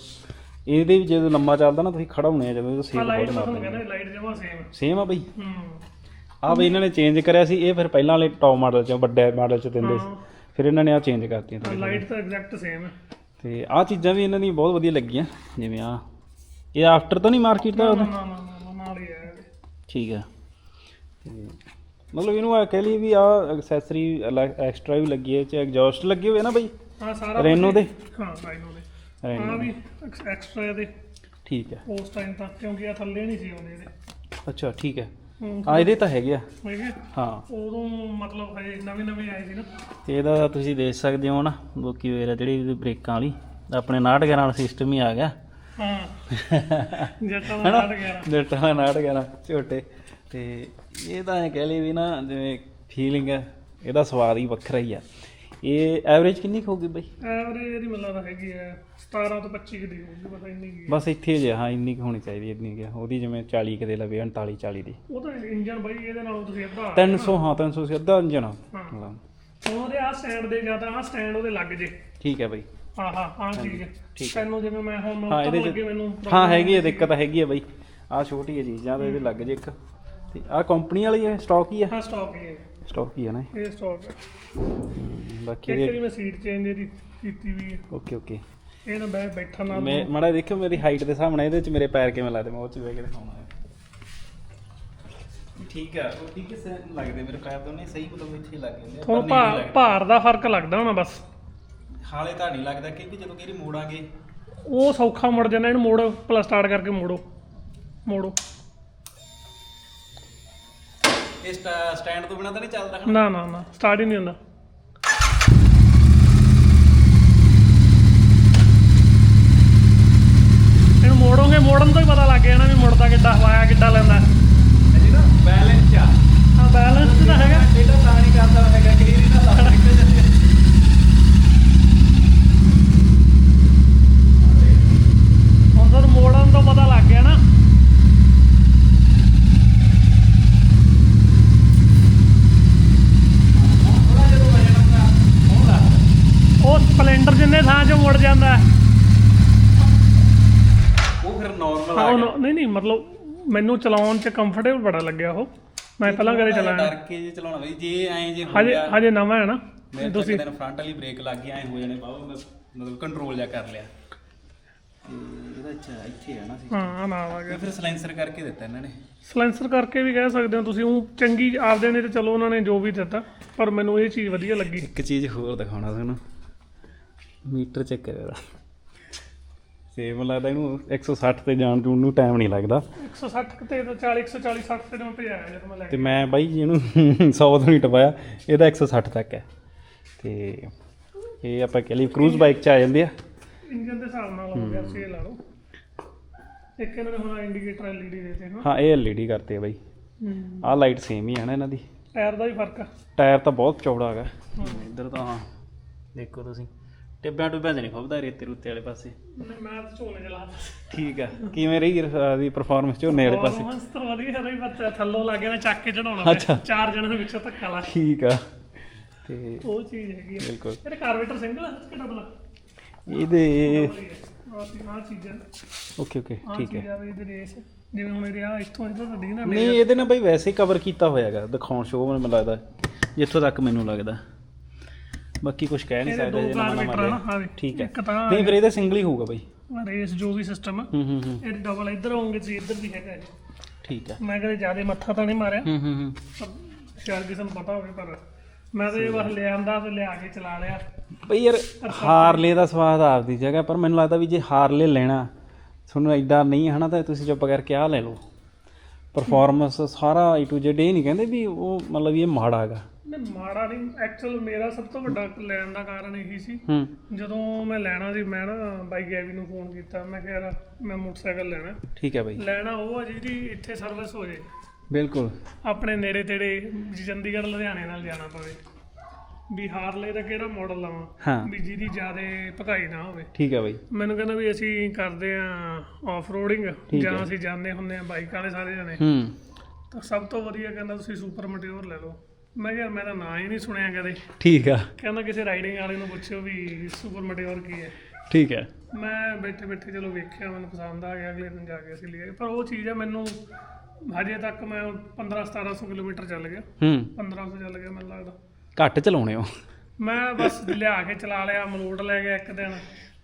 S4: ਇਹਦੇ ਵੀ ਜਦੋਂ ਲੰਮਾ ਚੱਲਦਾ ਨਾ ਤੁਸੀਂ ਖੜਾ ਹੋਣੇ ਜਦੋਂ ਇਹਦਾ
S2: ਸੇਕ
S4: ਆ
S2: ਲਾਈਟ
S4: ਬਹੁਤ
S2: ਮੈਂ ਲਾਈਟ ਜਮਾ ਸੇਮ
S4: ਸੇਮ ਆ ਬਈ।
S2: ਹੂੰ।
S4: ਆ ਬਈ ਇਹਨਾਂ ਨੇ ਚੇਂਜ ਕਰਿਆ ਸੀ ਇਹ ਫਿਰ ਪਹਿਲਾਂ ਵਾਲੇ ਟੌਪ ਮਾਡਲ ਚ ਵੱਡੇ ਮਾਡਲ ਚ ਦਿੰਦੇ ਸੀ। ਫਿਰ ਇਹਨਾਂ ਨੇ ਆ ਚੇਂਜ ਕਰਤੀਆਂ
S2: ਲਾਈਟ ਤਾਂ ਐਗਜ਼ੈਕਟ ਸੇਮ ਹੈ।
S4: ਤੇ ਆ ਚੀਜ਼ਾਂ ਵੀ ਇਹਨਾਂ ਦੀ ਬਹੁਤ ਵਧੀਆ ਲੱਗੀਆਂ ਜਿਵੇਂ ਆ ਇਹ ਆਫਟਰ ਤਾਂ ਨਹੀਂ ਮਾਰਕੀਟ ਦਾ
S2: ਨਾ
S4: ਉਹਦਾ?
S2: ਨਾ ਨਾ ਨਾ ਨਾਲ ਹੈ।
S4: ਠੀਕ ਆ ਮਤਲਬ ਇਹਨੂੰ ਆ ਕਹਿ ਲਈ ਵੀ ਆ ਐਕਸੈਸਰੀ ਐਕਸਟਰਾ ਵੀ ਲੱਗੀ ਹੈ ਚ ਐਗਜ਼ੌਸਟ ਲੱਗੇ ਹੋਏ ਨਾ ਬਈ
S2: ਹਾਂ ਸਾਰਾ
S4: ਰੇਨੋ ਦੇ?
S2: ਹਾਂ। ਰੈਨੋ ਦੇ।
S4: ਰੇਨੋ
S2: ਹਾਂ
S4: ਦੇ।
S2: ਵੀ ਐਕਸਟਰਾ ਇਹਦੇ।
S4: ਠੀਕ ਹੈ।
S2: ਉਸ ਟਾਈਮ ਤਾਂ ਕਿਉਂਕਿ ਆ ਥੱਲੇ ਨਹੀਂ ਸੀ ਆਉਂਦੇ ਇਹਦੇ।
S4: ਅੱਛਾ ਠੀਕ ਹੈ।
S2: ਹੂੰ
S4: ਆ ਇਹਦੇ ਤਾਂ ਹੈਗੇ ਆ।
S2: ਹੈਗੇ
S4: ਹਾਂ।
S2: ਉਦੋਂ ਮਤਲਬ ਹਜੇ ਨਵੇਂ ਨਵੇਂ ਆਏ ਸੀ ਨਾ।
S4: ਤੇ ਇਹਦਾ ਤੁਸੀਂ ਦੇਖ ਸਕਦੇ ਹੋ ਨਾ ਬੋਕੀ ਵਗੈਰਾ ਜਿਹੜੀ ਬ੍ਰੇਕਾਂ ਵਾਲੀ ਆਪਣੇ 69 ਨਾਲ ਸਿਸਟਮ ਹੀ ਆ ਗਿਆ।
S2: ਹਾਂ। ਜੱਟਾਂ ਦਾ
S4: ਹੈਨਾ?
S2: ਕੱਢ ਗਿਆ
S4: ਜੱਟਾਂ ਦਾ 69 ਨਾਲ ਝੋਟੇ। ਤੇ ਇਹ ਤਾਂ ਐ ਕਹਿ ਲਈ ਵੀ ਨਾ ਜਿਵੇਂ ਫੀਲਿੰਗ ਹੈ ਇਹਦਾ ਸਵਾਦ ਹੀ ਵੱਖਰਾ ਹੀ ਆ। ਇਹ ਐਵਰੇਜ ਕਿੰਨੀ ਹੋਊਗੀ ਬਈ?
S2: ਐਵਰੇਜ ਇਹਦੀ ਮਤਲਬ ਤਾਂ ਹੈਗੀ ਹੈ 17 ਤੋਂ 25 ਦੀ ਹੋਊਗੀ ਪਤਾ ਇੰਨੀ ਕੀ ਹੈ।
S4: ਬਸ ਇੱਥੇ ਜੇ ਹਾਂ ਇੰਨੀ ਕੁ ਹੋਣੀ ਚਾਹੀਦੀ ਇੰਨੀ ਕੁ ਉਹਦੀ ਜਿਵੇਂ 40 ਕੁ ਦੇ ਲਵੇ 39 40 ਦੀ।
S2: ਉਹ ਤਾਂ ਇੰਜਨ ਬਾਈ ਇਹਦੇ ਨਾਲੋਂ ਤੁਸੀਂ ਅੱਧਾ
S4: 300 ਹਾਂ 300 ਸੀ ਅੱਧਾ ਇੰਜਨ ਆ।
S2: ਹਾਂ। ਉਹਦੇ ਆ ਸਟੈਂਡ ਦੇ ਜਾਂ ਤਾਂ ਆ ਸਟੈਂਡ ਉਹਦੇ ਲੱਗ ਜੇ।
S4: ਠੀਕ ਹੈ ਬਈ।
S2: ਹਾਂ ਹਾਂ ਹਾਂ ਠੀਕ ਹੈ।
S4: ਠੀਕ।
S2: ਤੈਨੂੰ ਜਿਵੇਂ ਮੈਂ ਹੁਣ
S4: ਹਾਂ
S2: ਉੱਤਰ ਲੱਗੇ ਮੈਨੂੰ
S4: ਹਾਂ ਹੈਗੀ ਹੈ ਦਿੱਕਤ ਹੈਗੀ ਹੈ ਬਈ। ਆ ਛੋਟੀ ਹੈ ਚੀਜ਼ਾਂ ਤੇ ਇਹਦੇ ਲੱਗ ਜੇ ਇੱਕ। ਤੇ ਆ ਕੰਪਨੀ ਵਾਲੀ ਹੈ ਸਟਾਕ ਹੀ ਹੈ?
S2: ਹਾਂ ਸਟਾਕ ਹੀ ਹੈ।
S4: ਸਟਾਕ ਹੀ ਹੈ ਨਾ
S2: ਇਹ? ਸਟਾਕ ਹੈ।
S4: ਬਾਕੀ
S2: ਇੱਕ ਵਾਰੀ ਮੈਂ ਸੀਟ ਚੇਂਜ ਇਹਦੀ ਕੀਤੀ ਵੀ ਹੈ।
S4: ਓਕੇ ਓਕੇ
S2: ਇਹ ਨਾ ਬੈ ਬੈਠਾ ਨਾ
S4: ਮੈਂ ਮਾੜਾ ਦੇਖਿਓ ਮੇਰੀ ਹਾਈਟ ਦੇ ਹਿਸਾਬ ਨਾਲ ਇਹਦੇ ਚ ਮੇਰੇ ਪੈਰ ਕਿਵੇਂ ਲੱਗਦੇ ਮੈਂ ਉਹ ਚ ਵੇਖ ਕੇ ਦਿਖਾਉਣਾ ਹੈ। ਠੀਕ ਆ ਉਹ ਠੀਕ ਹੈ ਲੱਗਦੇ ਮੇਰੇ ਪੈਰ ਦੋਨੇ ਸਹੀ ਮਤਲਬ ਇੱਥੇ ਲੱਗ ਜਾਂਦੇ ਆ
S2: ਤੁਹਾਨੂੰ ਭਾਰ ਭਾਰ ਦਾ ਫ਼ਰਕ ਲੱਗਦਾ ਹੋਣਾ ਬਸ।
S4: ਹਾਲੇ ਤਾਂ ਨਹੀਂ ਲੱਗਦਾ ਕਿਉਂਕਿ ਜਦੋਂ ਕਿਹੜੀ ਮੋੜਾਂਗੇ?
S2: ਉਹ ਸੌਖਾ ਮੁੜ ਜਾਂਦਾ ਇਹਨੂੰ ਮੋੜੋ ਪਲਸ ਸਟਾਰਟ ਕਰਕੇ ਮੋੜੋ। ਮੋੜੋ।
S4: ਇਹ ਸਟੈਂਡ ਤੋਂ ਬਿਨਾ ਤਾਂ ਨਹੀਂ ਚੱਲਦਾ
S2: ਨਾ ਨਾ ਨਾ ਸਟਾਰਟ ਹੀ ਨਹੀਂ ਹੁੰਦਾ। ਇਹਨੂੰ ਮੋੜੋਗੇ ਮੋੜਨ ਤੋਂ ਹੀ ਪਤਾ ਲੱਗ ਜਾਣਾ ਵੀ ਮੁੜਦਾ ਕਿੱਦਾਂ ਹਵਾਇਆ ਕਿੱਦਾਂ ਲੈਂਦਾ।
S4: ਜੀ ਨਾ ਬੈਲੈਂਸ ਆ।
S2: ਹਾਂ ਬੈਲੈਂਸ ਤਾਂ ਹੈਗਾ।
S4: ਇਹਦਾ ਤਾਂ ਨਹੀਂ ਕਰਦਾ ਹੈਗਾ ਕਈ ਵਾਰੀ ਨਾ ਲੱਗ ਨਿਕਲ ਜਾਂਦੀ ਹੈ।
S2: ਹੁਣ ਤੁਹਾਨੂੰ ਮੋੜਨ ਤੋਂ ਪਤਾ ਲੱਗ ਗਿਆ ਨਾ ਇੰਨੇ ਥਾਂ 'ਚ ਮੁੜ ਜਾਂਦਾ।
S4: ਉਹ ਫਿਰ ਨਾਰਮਲ
S2: ਉਹ ਨਾ- ਨਹੀਂ ਨਹੀਂ ਮਤਲਬ ਮੈਨੂੰ ਚਲਾਉਣ 'ਚ ਕੰਫਰਟੇਬਲ ਬੜਾ ਲੱਗਿਆ ਉਹ। ਮੈਂ ਪਹਿਲਾਂ ਕਦੇ ਚਲਾਇਆ
S4: ਡਰ ਕੇ ਜੇ ਚਲਾਉਣਾ ਬਈ ਜੇ ਐਂ ਜੇ ਹੋ
S2: ਹਜੇ
S4: ਗਿਆ।
S2: ਹਜੇ ਨਵਾਂ ਹੈ ਨਾ।
S4: ਮੇਰੇ ਤੁਸੀਂ ਦਿਨ ਫਰੰਟ ਵਾਲੀ ਬ੍ਰੇਕ ਲੱਗ ਗਈ ਐਂ ਹੋ ਜਾਣੇ ਬਾਬਾ ਮੈਂ ਮਤਲਬ ਕੰਟਰੋਲ ਜਾ ਕਰ ਲਿਆ। ਤੇ ਇਹਦਾ ਅੱਛਾ ਇੱਥੇ ਨਾ ਸੀ।
S2: ਹਾਂ ਨਾਲ ਆ ਗਿਆ।
S4: ਇਹ ਫਿਰ ਸਲੈਂਸਰ ਕਰਕੇ ਦਿੱਤਾ ਇਹਨਾਂ ਨੇ।
S2: ਸਲੈਂਸਰ ਕਰਕੇ ਵੀ ਕਹਿ ਸਕਦੇ ਹੋ ਤੁਸੀਂ ਉਹ ਚੰਗੀ ਆਪਦੇ ਨੇ ਤੇ ਚਲੋ ਉਹਨਾਂ ਨੇ ਜੋ ਵੀ ਦਿੱਤਾ ਪਰ ਮੈਨੂੰ ਇਹ ਚੀਜ਼ ਵਧੀਆ ਲੱਗੀ।
S4: ਇੱਕ ਚੀਜ਼ ਹੋਰ ਦਿਖਾਉਣਾ ਤੁਹਾਨੂੰ। ਮੀਟਰ ਚੈੱਕ ਕਰਿਆ ਦਾ। ਸੇਮ ਲੱਗਦਾ ਇਹਨੂੰ 160 ਤੇ ਜਾਣ ਜੂਣ ਨੂੰ ਟਾਈਮ ਨਹੀਂ ਲੱਗਦਾ।
S2: 160 ਤੇ ਤਾਂ 40 140 60 ਤੇ ਮੈਂ ਭਜਾਇਆ ਜਦੋਂ ਮੈਂ ਲੈ
S4: ਤੇ ਮੈਂ ਬਾਈ ਜੀ ਇਹਨੂੰ 100 ਤੋਂ ਨਹੀਂ ਟਪਾਇਆ ਇਹਦਾ 160 ਤੱਕ ਹੈ। ਤੇ ਇਹ ਆਪਾਂ ਕਹਿ ਲਈ ਕਰੂਜ਼ ਬਾਈਕ ਚ ਆ ਜਾਂਦੇ ਆ।
S2: ਇੰਜਨ ਦੇ ਹਿਸਾਬ ਨਾਲ ਹੋ ਗਿਆ ਲਾ ਲਓ। ਇੱਕ ਇਹਨਾਂ ਨੇ ਹੁਣ ਇੰਡੀਕੇਟਰ ਐਲਈਡੀ ਦੇ ਦਿੱਤੇ ਹਾਂ
S4: ਹਾਂ ਇਹ ਐਲਈਡੀ ਕਰਤੇ ਆ ਬਾਈ। ਆਹ ਲਾਈਟ ਸੇਮ ਹੀ ਹੈ ਨਾ ਇਹਨਾਂ ਦੀ।
S2: ਟਾਇਰ ਦਾ ਵੀ ਫ਼ਰਕ ਆ।
S4: ਟਾਇਰ ਤਾਂ ਬਹੁਤ ਚੌੜਾ ਹੈਗਾ। ਇੱਧਰ ਤਾਂ ਹਾਂ ਦੇਖੋ ਤੁਸੀਂ। ਟਿੱਬਿਆਂ ਟੁੱਬਿਆਂ 'ਚ ਨਹੀਂ ਖੁੱਬਦਾ ਰੇਤੇ ਰੂਤੇ ਵਾਲੇ ਪਾਸੇ।
S2: ਮੈਂ ਤਾਂ ਝੋਲੇ ਚਲਾਤਾ
S4: ਠੀਕ ਹੈ ਕਿਵੇਂ ਰਹੀ ਦੀ ਪਰਫਾਰਮੈਂਸ ਝੋਨੇ ਵਾਲੇ ਪਾਸੇ?
S2: ਪਰਫਾਰਮੈਂਸ ਤਾਂ ਵਧੀਆ ਰਹੀ ਪਰ ਥੱਲੋਂ ਲੱਗ ਗਿਆ ਨਾ ਚੱਕ ਕੇ ਚੜਾਉਣਾ
S4: ਅੱਛਾ।
S2: ਚਾਰ ਜਣੇ ਦੇ ਵਿੱਚੋਂ ਧੱਕਾ ਲਾ
S4: ਠੀਕ ਆ। ਤੇ
S2: ਉਹ ਚੀਜ਼ ਹੈਗੀ ਆ।
S4: ਬਿਲਕੁਲ।
S2: ਇਹਦੇ ਕਾਰਬੇਟਰ ਸਿੰਗਲ ਆ ਕਿ ਡਬਲ ਆ
S4: ਇਹਦੇ
S2: ਆਹ ਆਹ ਚੀਜ਼ਾਂ
S4: ਓਕੇ ਓਕੇ। ਠੀਕ ਹੈ।
S2: ਚੀਜ਼ਾਂ ਵੀ ਇਹਦੇ ਰੇਸ ਜਿਵੇਂ ਹੁਣ ਇਹਦੇ ਆ ਇੱਥੋਂ ਇੱਧਰ ਨਾ
S4: ਨਹੀਂ ਇਹਦੇ ਨਾਲ ਬਈ ਵੈਸੇ ਕਵਰ ਕੀਤਾ ਹੋਇਆਗਾ ਦਿਖਾਉਣ ਸ਼ੋਅ ਮੈਨੂੰ ਲੱਗਦਾ ਜਿੱਥੋਂ ਤੱਕ ਮੈਨੂੰ ਲੱਗਦਾ। ਬਾਕੀ ਕੁਝ ਕਹਿ ਨਹੀਂ
S2: ਇਹਦੇ
S4: ਸਕਦੇ
S2: ਦੋ
S4: ਜੇ ਨਵਾਂ
S2: ਕਾਰਬੇਟਰ ਆ ਨਾ ਹਾਂ
S4: ਠੀਕ ਹੈ।
S2: ਇੱਕ ਤਾਂ
S4: ਨਹੀਂ ਫਿਰ ਇਹਦਾ ਸਿੰਗਲ ਹੀ ਹੋਊਗਾ ਬਈ।
S2: ਰੇਸ ਜੋ ਵੀ ਸਿਸਟਮ ਆ
S4: ਹੂੰ ਹੂੰ ਹੂੰ।
S2: ਇਹ ਡਬਲ ਇੱਧਰ ਆਉਂਗੇ ਸੀ ਇੱਧਰ ਵੀ ਹੈਗਾ ਇਹ।
S4: ਠੀਕ ਹੈ।
S2: ਮੈਂ ਕਦੇ ਜ਼ਿਆਦਾ ਮੱਥਾ ਤਾਂ ਨਹੀਂ ਮਾਰਿਆ।
S4: ਹੂੰ ਹੂੰ ਹੂੰ।
S2: ਪਰ ਸ਼ਾਇਦ ਕਿਸੇ ਨੂੰ ਪਤਾ ਹੋਵੇ ਪਰ ਮੈਂ ਤਾਂ ਇਹ ਬਸ ਲਿਆਂਦਾ ਤੇ ਲਿਆ ਕੇ ਚਲਾ ਲਿਆ।
S4: ਬਈ ਯਾਰ ਹਾਰਲੇ ਦਾ ਸਵਾਦ ਆਪਦੀ ਜਗ੍ਹਾ ਪਰ ਮੈਨੂੰ ਲੱਗਦਾ ਵੀ ਜੇ ਹਾਰਲੇ ਲੈਣਾ ਤੁਹਾਨੂੰ ਐਡਾ ਨਹੀਂ ਹਨਾ ਤਾਂ ਤੁਸੀਂ ਚੁੱਪ ਕਰਕੇ ਆਹ ਲੈ ਲਓ। ਪਰਫਾਰਮੈਂਸ ਸਾਰਾ A to Z ਇਹ ਨਹੀਂ ਕਹਿੰਦੇ ਵੀ ਉਹ ਮਤਲਬ ਵੀ ਇਹ ਮਾੜਾ ਹੈਗਾ।
S2: ਨਹੀਂ ਮਾੜਾ ਨਹੀਂ ਐਕਚੁਅਲ ਮੇਰਾ ਸਭ ਤੋਂ ਵੱਡਾ ਲੈਣ ਦਾ ਕਾਰਨ ਇਹੀ ਸੀ।
S4: ਹੂੰ।
S2: ਜਦੋਂ ਮੈਂ ਲੈਣਾ ਸੀ ਮੈਂ ਨਾ ਬਾਈ ਗੈਵੀ ਨੂੰ ਫੋਨ ਕੀਤਾ ਮੈਂ ਕਿਹਾ ਯਾਰ ਮੈਂ ਮੋਟਰਸਾਈਕਲ ਲੈਣਾ
S4: ਠੀਕ ਹੈ ਬਈ।
S2: ਲੈਣਾ ਉਹ ਆ ਜਿਹਦੀ ਇੱਥੇ ਸਰਵਿਸ ਹੋ ਜੇ।
S4: ਬਿਲਕੁਲ।
S2: ਆਪਣੇ ਨੇੜੇ ਤੇੜੇ ਚੰਡੀਗੜ੍ਹ ਲੁਧਿਆਣੇ ਨਾਲ ਜਾਣਾ ਪਵੇ। ਵੀ ਹਾਰਲੇ ਦਾ ਕਿਹੜਾ ਮਾਡਲ ਲਵਾਂ? ਵੀ ਜਿਹਦੀ ਜ਼ਿਆਦਾ ਭਕਾਈ ਨਾ ਹੋਵੇ।
S4: ਠੀਕ ਹੈ ਬਈ।
S2: ਮੈਨੂੰ ਕਹਿੰਦਾ ਵੀ ਅਸੀਂ ਕਰਦੇ ਆ ਆਫ ਰੋਡਿੰਗ ਜਾਂ। ਅਸੀਂ ਜਾਂਦੇ ਹੁੰਦੇ ਆ ਬਾਈਕ ਵਾਲੇ ਸਾਰੇ ਜਣੇ।
S4: ਹੂੰ।
S2: ਤਾਂ ਸਭ ਤੋਂ ਵਧੀਆ ਕਹਿੰਦਾ ਤੁਸੀਂ ਸੁਪਰ ਮਟਿਓਰ ਲੈ ਲਓ। ਮੈਂ ਕਿਹਾ ਮੈਂ ਤਾਂ ਨਾਂ ਹੀ ਨਹੀਂ ਸੁਣਿਆ ਕਦੇ।
S4: ਠੀਕ ਆ।
S2: ਕਹਿੰਦਾ ਕਿਸੇ ਰਾਈਡਿੰਗ ਵਾਲੇ ਨੂੰ ਪੁੱਛਿਓ ਵੀ ਸੁਪਰ ਮਟਿਓਰ ਕੀ ਹੈ।
S4: ਠੀਕ ਹੈ।
S2: ਮੈਂ ਬੈਠੇ ਬੈਠੇ ਚਲੋ ਵੇਖਿਆ ਮੈਨੂੰ ਪਸੰਦ ਆ ਗਿਆ ਅਗਲੇ ਦਿਨ ਜਾ ਕੇ ਅਸੀਂ ਲਿਆ ਪਰ ਉਹ ਚੀਜ਼ ਆ ਮੈਨੂੰ ਹਜੇ ਤੱਕ ਮੈਂ 15 1700 ਕਿਲੋਮੀਟਰ ਚੱਲ ਗਿਆ।
S4: ਹੂੰ।
S2: 1500 ਚੱਲ ਗਿਆ ਮੈਨੂੰ ਲੱਗਦਾ।
S4: ਘੱਟ ਚਲਾਉਣੇ ਹੋ।
S2: ਮੈਂ ਬਸ ਲਿਆ ਕੇ ਚਲਾ ਲਿਆ ਮਲੋਟ ਲੈ ਗਿਆ ਇੱਕ ਦਿਨ।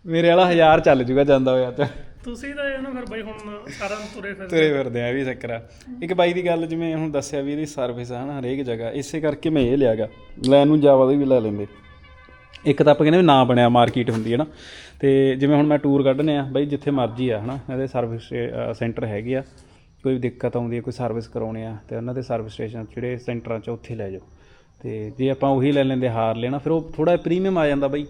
S4: ਮੇਰੇ ਵਾਲਾ 1000 ਚੱਲ ਜੂਗਾ ਜਾਂਦਾ ਹੋਇਆ ਤੇ।
S2: ਤੁਸੀਂ ਤਾਂ ਇਹਨੂੰ ਫਿਰ ਬਈ ਹੁਣ ਸਾਰਾ ਦਿਨ ਤੁਰੇ ਫਿਰਦੇ
S4: ਤੁਰੇ ਫਿਰਦੇ ਆ, ਇਹ ਵੀ ਚੱਕਰ ਆ। ਇੱਕ ਬਾਈ ਦੀ ਗੱਲ ਜਿਵੇਂ ਹੁਣ ਦੱਸਿਆ ਵੀ ਇਹਦੀ ਸਰਵਿਸ ਹੈ ਨਾ ਹਰੇਕ ਜਗ੍ਹਾ, ਇਸੇ ਕਰਕੇ ਮੈਂ ਇਹ ਲਿਆਗਾ। ਲੈਣ ਨੂੰ ਜਾਵਾ ਦੇ ਵੀ ਲੈ ਲੈਂਦੇ। ਇੱਕ ਤਾਂ ਆਪਾਂ ਕਹਿੰਦੇ ਵੀ ਨਾ ਬਣਿਆ ਮਾਰਕੀਟ ਹੁੰਦੀ ਹੈ ਨਾ। ਤੇ ਜਿਵੇਂ ਹੁਣ ਮੈਂ ਟੂਰ ਕੱਢਨੇ ਆ, ਬਾਈ ਜਿੱਥੇ ਮਰਜ਼ੀ ਆ ਹਨਾ, ਇਹਦੇ ਸਰਵਿਸ ਸੈਂਟਰ ਹੈਗੇ ਆ। ਕੋਈ ਦਿੱਕਤ ਆਉਂਦੀ ਹੈ, ਕੋਈ ਸਰਵਿਸ ਕਰਾਉਣੇ ਆ, ਤੇ ਉਹਨਾਂ ਦੇ ਸਰਵਿਸ ਸਟੇਸ਼ਨ ਜਿਹੜੇ ਸੈਂਟਰਾਂ 'ਚ ਉੱਥੇ ਲੈ ਜਾਓ। ਤੇ ਜੇ ਆਪਾਂ ਉਹੀ ਲੈ ਲੈਂਦੇ, ਹਾਰ ਲੈਣਾ, ਫਿਰ ਉਹ ਥੋੜਾ ਪ੍ਰੀਮੀਅਮ ਆ ਜਾਂਦਾ ਬਾਈ।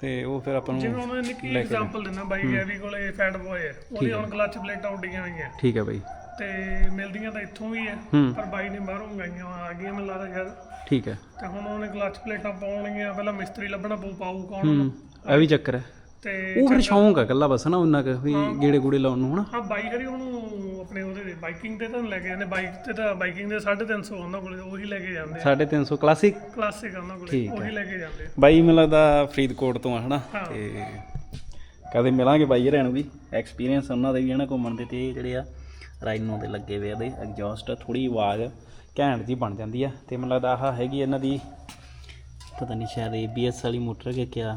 S4: ਤੇ ਉਹ ਫਿਰ ਆਪਾਂ
S2: ਜਿਵੇਂ
S4: ਨੂੰ
S2: ਉਹਨਾਂ ਨੇ ਨਿੱਕੀ ਐਗਜ਼ਾਮਪਲ ਦਿੰਦਾ ਬਾਈ ਗੈਵੀ ਕੋਲੇ ਫੈਟ ਬੋਏ ਹੈ। ਉਹਦੀ ਹੁਣ ਕਲਚ ਪਲੇਟਾਂ ਉੱਡੀਆਂ ਹੋਈਆਂ।
S4: ਠੀਕ ਹੈ ਬਾਈ।
S2: ਤੇ ਮਿਲਦੀਆਂ ਤਾਂ ਇੱਥੋਂ ਵੀ ਹੈ ਪਰ ਬਾਈ ਨੇ ਬਾਹਰੋਂ ਮੰਗਾਈਆਂ ਆ ਗਈਆਂ ਮੈਨੂੰ ਲੱਗਦਾ ਸ਼ਾਇਦ।
S4: ਠੀਕ ਹੈ।
S2: ਤੇ ਹੁਣ ਉਹਨੇ ਕਲਚ ਪਲੇਟਾਂ ਪਾਉਣਗੀਆਂ ਪਹਿਲਾਂ ਮਿਸਤਰੀ ਲੱਭਣਾ ਪਊ ਪਾਊ ਕੌਣ ਉਹਨੂੰ।
S4: ਇਹ ਵੀ ਚੱਕਰ ਹੈ।
S2: ਤੇ
S4: ਉਹ ਫਿਰ ਸ਼ੌਂਕ ਆ ਕੱਲਾ ਬਸ ਨਾ ਉਹਨਾਂ ਕੁ ਵੀ ਗੇੜੇ ਗੂੜੇ ਲਾਉਣ ਨੂੰ ਹਨਾ?
S2: ਹਾਂ ਬਾਈ ਹਰੀ ਉਹਨੂੰ ਆਪਣੇ ਉਹਦੇ ਬਾਈਕਿੰਗ ਤੇ ਤਾਂ ਲੈ ਕੇ ਜਾਂਦੇ ਬਾਈਕ ਤੇ ਤਾਂ ਬਾਈਕਿੰਗ ਦੇ 350 ਉਹਨਾਂ ਕੋਲੇ ਉਹੀ ਲੈ ਕੇ ਜਾਂਦੇ ਆ।
S4: 350 ਕਲਾਸਿਕ
S2: ਕਲਾਸਿਕ ਉਹਨਾਂ ਕੋਲੇ
S4: ਠੀਕ
S2: ਉਹੀ ਲੈ ਕੇ ਜਾਂਦੇ ਆ।
S4: ਬਾਈ ਮੈਨੂੰ ਲੱਗਦਾ ਫਰੀਦਕੋਟ ਤੋਂ ਆ ਹਨਾ?
S2: ਹਾਂ।
S4: ਤੇ ਕਦੇ ਮਿਲਾਂਗੇ ਬਾਈ ਹਰਿਆਂ ਨੂੰ ਵੀ? ਐਕਸਪੀਰੀਅੰਸ ਉਹਨਾਂ ਦੇ ਵੀ ਹਨਾ ਘੁੰਮਣ ਦੇ ਤੇ ਇਹ ਜਿਹੜੇ ਆ ਰਾਈਨੋ ਦੇ ਲੱਗੇ ਹੋਏ ਆ ਦੇ ਐਗਜ਼ੌਸਟ ਥੋੜੀ ਆਵਾਜ਼ ਘੈਂਟ ਜੀ ਬਣ ਜਾਂਦੀ ਆ। ਤੇ ਮੈਨੂੰ ਲੱਗਦਾ ਆਹ ਹੈਗੀ ਇਹਨਾਂ ਦੀ ਪਤਾ ਨਹੀਂ ਸ਼ਾਇਦ ABS ਵਾਲੀ ਮੋਟਰ ਕਿ ਕਿਆ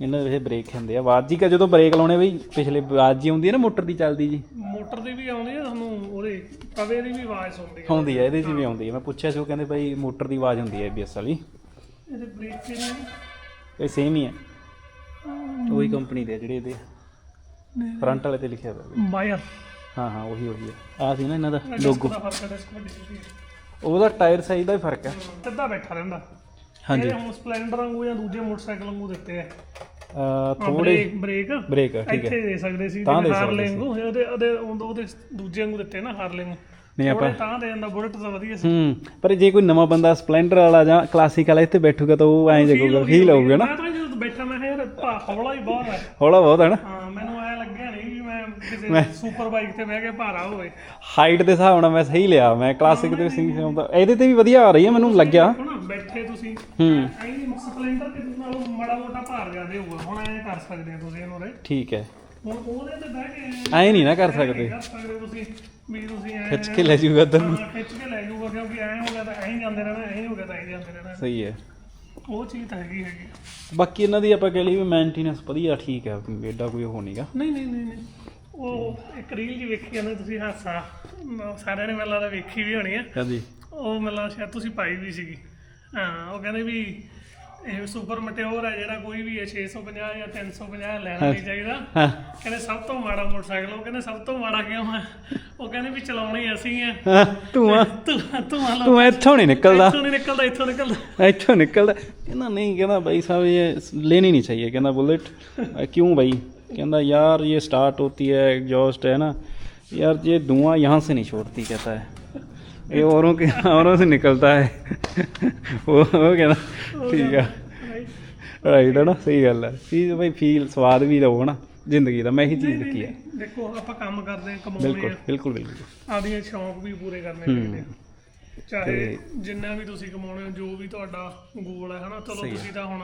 S4: ਇਹਨਾਂ ਦੇ ਇਹ ਬ੍ਰੇਕ ਹੁੰਦੇ ਆ। ਆਵਾਜ਼ ਜੀ ਕਾ ਜਦੋਂ ਬ੍ਰੇਕ ਲਾਉਣੇ ਬਈ ਪਿਛਲੇ ਆਵਾਜ਼ ਜੀ ਆਉਂਦੀ ਹੈ ਨਾ ਮੋਟਰ ਦੀ ਚੱਲਦੀ ਜੀ।
S2: ਮੋਟਰ ਦੀ ਵੀ ਆਉਂਦੀ ਆ ਤੁਹਾਨੂੰ ਉਹਦੇ ਤਵੇ ਦੀ ਵੀ ਆਵਾਜ਼ ਸੁਣਦੀ ਆ।
S4: ਆਉਂਦੀ ਹੈ ਇਹਦੇ 'ਚ ਵੀ ਆਉਂਦੀ ਹੈ ਮੈਂ ਪੁੱਛਿਆ ਸੀ ਉਹ ਕਹਿੰਦੇ ਬਾਈ ਮੋਟਰ ਦੀ ਆਵਾਜ਼ ਹੁੰਦੀ ਹੈ ABS ਵਾਲੀ।
S2: ਇਹਦੇ ਬ੍ਰੇਕ ਤੇ ਨਹੀਂ
S4: ਇਹ ਸੇਮ ਹੀ ਹੈ ਉਹੀ ਕੰਪਨੀ ਦੇ ਜਿਹੜੇ ਇਹਦੇ ਫਰੰਟ ਵਾਲੇ ਤੇ ਲਿਖਿਆ ਹੋਇਆ
S2: ਬਾਇਰ
S4: ਹਾਂ ਹਾਂ ਉਹੀ ਉਹੀ ਹੈ ਆ ਸੀ ਨਾ ਇਹਨਾਂ ਦਾ ਲੋਗੋ
S2: ਹੈ ਹੈ
S4: ਉਹਦਾ ਟਾਇਰ ਸਾਈਜ਼ ਦਾ ਹੀ ਫ਼ਰਕ ਹੈ
S2: ਸਿੱਧਾ ਬੈਠਾ ਰਹਿੰਦਾ।
S4: ਹਾਂਜੀ।
S2: ਇਹ ਹੁਣ ਸਪਲੈਂਡਰ ਵਾਂਗੂ ਜਾਂ ਦੂਜੇ ਮੋਟਰਸਾਈਕਲ ਵਾਂਗੂ ਦਿੱਤੇ ਆ।
S4: ਥੋੜੇ
S2: ਬ੍ਰੇਕ। ਬ੍ਰੇਕ
S4: ਠੀਕ ਹੈ।
S2: ਇੱਥੇ ਦੇ ਸਕਦੇ ਸੀ
S4: ਤਾਂ ਦੇ ਸਕਦੇ
S2: ਹਾਰਲੇ ਵਾਂਗੂ ਉਹਦੇ ਉਹਦੇ ਉਹਦੇ ਦੂਜੇ ਵਾਂਗੂ ਦਿੱਤੇ ਨਾ ਹਾਰਲੇ ਨੂੰ
S4: ਨਹੀਂ ਆਪਾਂ
S2: ਤਾਂ ਦੇ ਜਾਂਦਾ ਬੁਲਟ ਤਾਂ ਵਧੀਆ ਸੀ।
S4: ਹੂੰ ਪਰ ਜੇ ਕੋਈ ਨਵਾਂ ਬੰਦਾ ਸਪਲੈਂਡਰ ਵਾਲਾ ਜਾਂ ਕਲਾਸਿਕ ਵਾਲਾ ਇੱਥੇ ਬੈਠੂਗਾ ਤਾਂ ਉਹ ਐਂ ਜਗੂਗਾ ਫੀਲ ਹੋਊਗਾ ਨਾ।
S2: ਮੈਂ ਤਾਂ ਜਦੋਂ ਬੈਠਾ ਮੈਂ ਯਾਰ ਹੌਲਾ ਹੀ ਬਹੁਤ ਹੈ।
S4: ਹੌਲਾ ਬਹੁਤ ਹੈ ਨਾ।
S2: ਹਾਂ ਮੈਨੂੰ ਐ ਲੱਗਿਆ ਨਹੀਂ ਵੀ ਮੈਂ ਕਿਸੇ ਸੁਪਰ ਬਾਈਕ ਤੇ ਬਹਿ ਕੇ ਭਾਰਾ ਹੋਵੇ।
S4: ਹਾਈਟ ਦੇ ਹਿਸਾਬ ਨਾਲ ਮੈਂ ਸਹੀ ਲਿਆ। ਮੈਂ ਕਲਾਸਿਕ ਦੇ ਸਿੰਘ ਆਉਂਦਾ ਇਹਦੇ ਤੇ ਵੀ ਵਧੀਆ ਆ ਰਹੀ ਹੈ ਮੈਨੂੰ ਲੱਗਿਆ।
S2: ਬੈਠਾ ਤੁਸੀਂ
S4: ਹੂੰ।
S2: ਐਂ ਸਪਲੈਂਡਰ ਤੇ ਨਾਲੋਂ ਮਾੜਾ ਮੋਟਾ ਭਾਰ ਜ਼ਿਆਦੇ ਹੋਊਗਾ। ਹੁਣ ਐਂ ਕਰ ਸਕਦੇ ਆ ਤੁਸੀਂ ਇਹਨੂੰ ਰੇ
S4: ਠੀਕ ਹੈ।
S2: ਹੁਣ ਉਹਦੇ ਤੇ ਬਹਿ ਕੇ
S4: ਐਂ ਨਹੀਂ ਨਾ ਕਰ ਸਕਦੇ।
S2: ਕਰ ਸਕਦੇ ਤੁਸੀਂ ਵੀ ਤੁਸੀਂ ਐਂ
S4: ਖਿੱਚ ਕੇ ਲੈ ਜਾਊਗਾ ਤੈਨੂੰ
S2: ਹਾਂ, ਖਿੱਚ ਕੇ ਲੈ ਜਾਊਗਾ ਕਿਉਂਕਿ ਐਂ ਹੋ ਗਿਆ ਤਾਂ ਐਂ ਹੀ ਜਾਂਦੇ ਰਹਿਣਾ ਐਂ ਹੀ ਹੋ ਗਿਆ ਤਾਂ ਐਂ ਹੀ ਜਾਂਦੇ ਰਹਿਣਾ।
S4: ਸਹੀ ਹੈ।
S2: ਉਹ ਚੀਜ਼ ਤਾਂ ਹੈਗੀ ਹੈਗੀ।
S4: ਬਾਕੀ ਇਹਨਾਂ ਦੀ ਆਪਾਂ ਕਹਿ ਲਈ ਵੀ ਮੇਨਟੇਨੈਂਸ ਵਧੀਆ ਠੀਕ ਹੈ ਐਡਾ ਕੋਈ ਉਹ ਨਹੀਂਗਾ।
S2: ਨਹੀਂ ਨਹੀਂ ਨਹੀਂ ਨਹੀਂ। ਉਹ ਇੱਕ ਰੀਲ ਜੀ ਵੇਖੀ ਜਾਂਦੇ ਤੁਸੀਂ ਹਾਸਾ ਸਾਰਿਆਂ ਨੇ ਮੈਨੂੰ ਲੱਗਦਾ ਵੇਖੀ ਵੀ ਹੋਣੀ ਆ।
S4: ਹਾਂਜੀ।
S2: ਉਹ ਮੈਨੂੰ ਸ਼ਾਇਦ ਤੁਸੀਂ ਪਾਈ ਵੀ ਸੀਗੀ। ਹਾਂ ਉਹ ਕਹਿੰਦੇ ਵੀ ਇਹ ਸੁਪਰ ਮਟਿਓਰ ਹੈ ਜਿਹੜਾ ਕੋਈ ਵੀ ਹੈ 650 ਜਾਂ 350 ਲੈਣਾ ਨਹੀਂ ਚਾਹੀਦਾ
S4: ਹਾਂ
S2: ਕਹਿੰਦੇ ਸਭ ਤੋਂ ਮਾੜਾ ਮੋਟਰਸਾਈਕਲ ਉਹ ਕਹਿੰਦੇ ਸਭ ਤੋਂ ਮਾੜਾ ਕਿਉਂ ਹੈ ਉਹ ਕਹਿੰਦੇ ਵੀ ਚਲਾਉਣੇ ਹੀ ਅਸੀਂ ਆ
S4: ਹਾਂ, ਤੂੰ ਆ
S2: ਤੂੰ ਤੂੰ ਆ ਲੋ
S4: ਤੂੰ ਇੱਥੋਂ ਨਹੀਂ ਨਿਕਲਦਾ
S2: ਇੱਥੋਂ ਨਹੀਂ ਨਿਕਲਦਾ ਇੱਥੋਂ ਨਿਕਲਦਾ
S4: ਇੱਥੋਂ ਨਿਕਲਦਾ ਕਹਿੰਦਾ ਨਹੀਂ ਕਹਿੰਦਾ भाई साहब ये लेनी नहीं चाहिए कहना बुलेट अ, क्यों भाई कहना यार ये स्टार्ट होती है एग्जॉस्ट है ना यार ये धुआं यहाँ से नहीं छोड़ती कहता है ये औरों के औरों से निकलता है वो वो कहना ठीक है ਰਾਈਟ ਹੈ ਨਾ ਸਹੀ ਗੱਲ ਹੈ ਫੀਲ ਭਾਈ ਫੀਲ ਸਵਾਦ ਵੀ ਲਓ ਨਾ ਜ਼ਿੰਦਗੀ ਦਾ ਮੈਂ ਇਹੀ ਚੀਜ਼ ਦੇਖੀ ਹੈ
S2: ਦੇਖੋ ਆਪਾਂ ਕੰਮ ਕਰਦੇ ਆ ਕਮਾਉਂਦੇ
S4: ਬਿਲਕੁਲ
S2: ਆ
S4: ਬਿਲਕੁਲ ਬਿਲਕੁਲ
S2: ਆਪਦੀਆਂ ਸ਼ੌਂਕ ਵੀ ਪੂਰੇ ਕਰਨੇ ਚਾਹੀਦੇ ਆ ਚਾਹੇ ਜਿੰਨਾ ਵੀ ਤੁਸੀਂ ਕਮਾਉਣੇ ਹੋ ਜੋ ਵੀ ਤੁਹਾਡਾ ਗੋਲ ਹੈ ਹਨਾ ਚਲੋ ਤੁਸੀਂ ਤਾਂ ਹੁਣ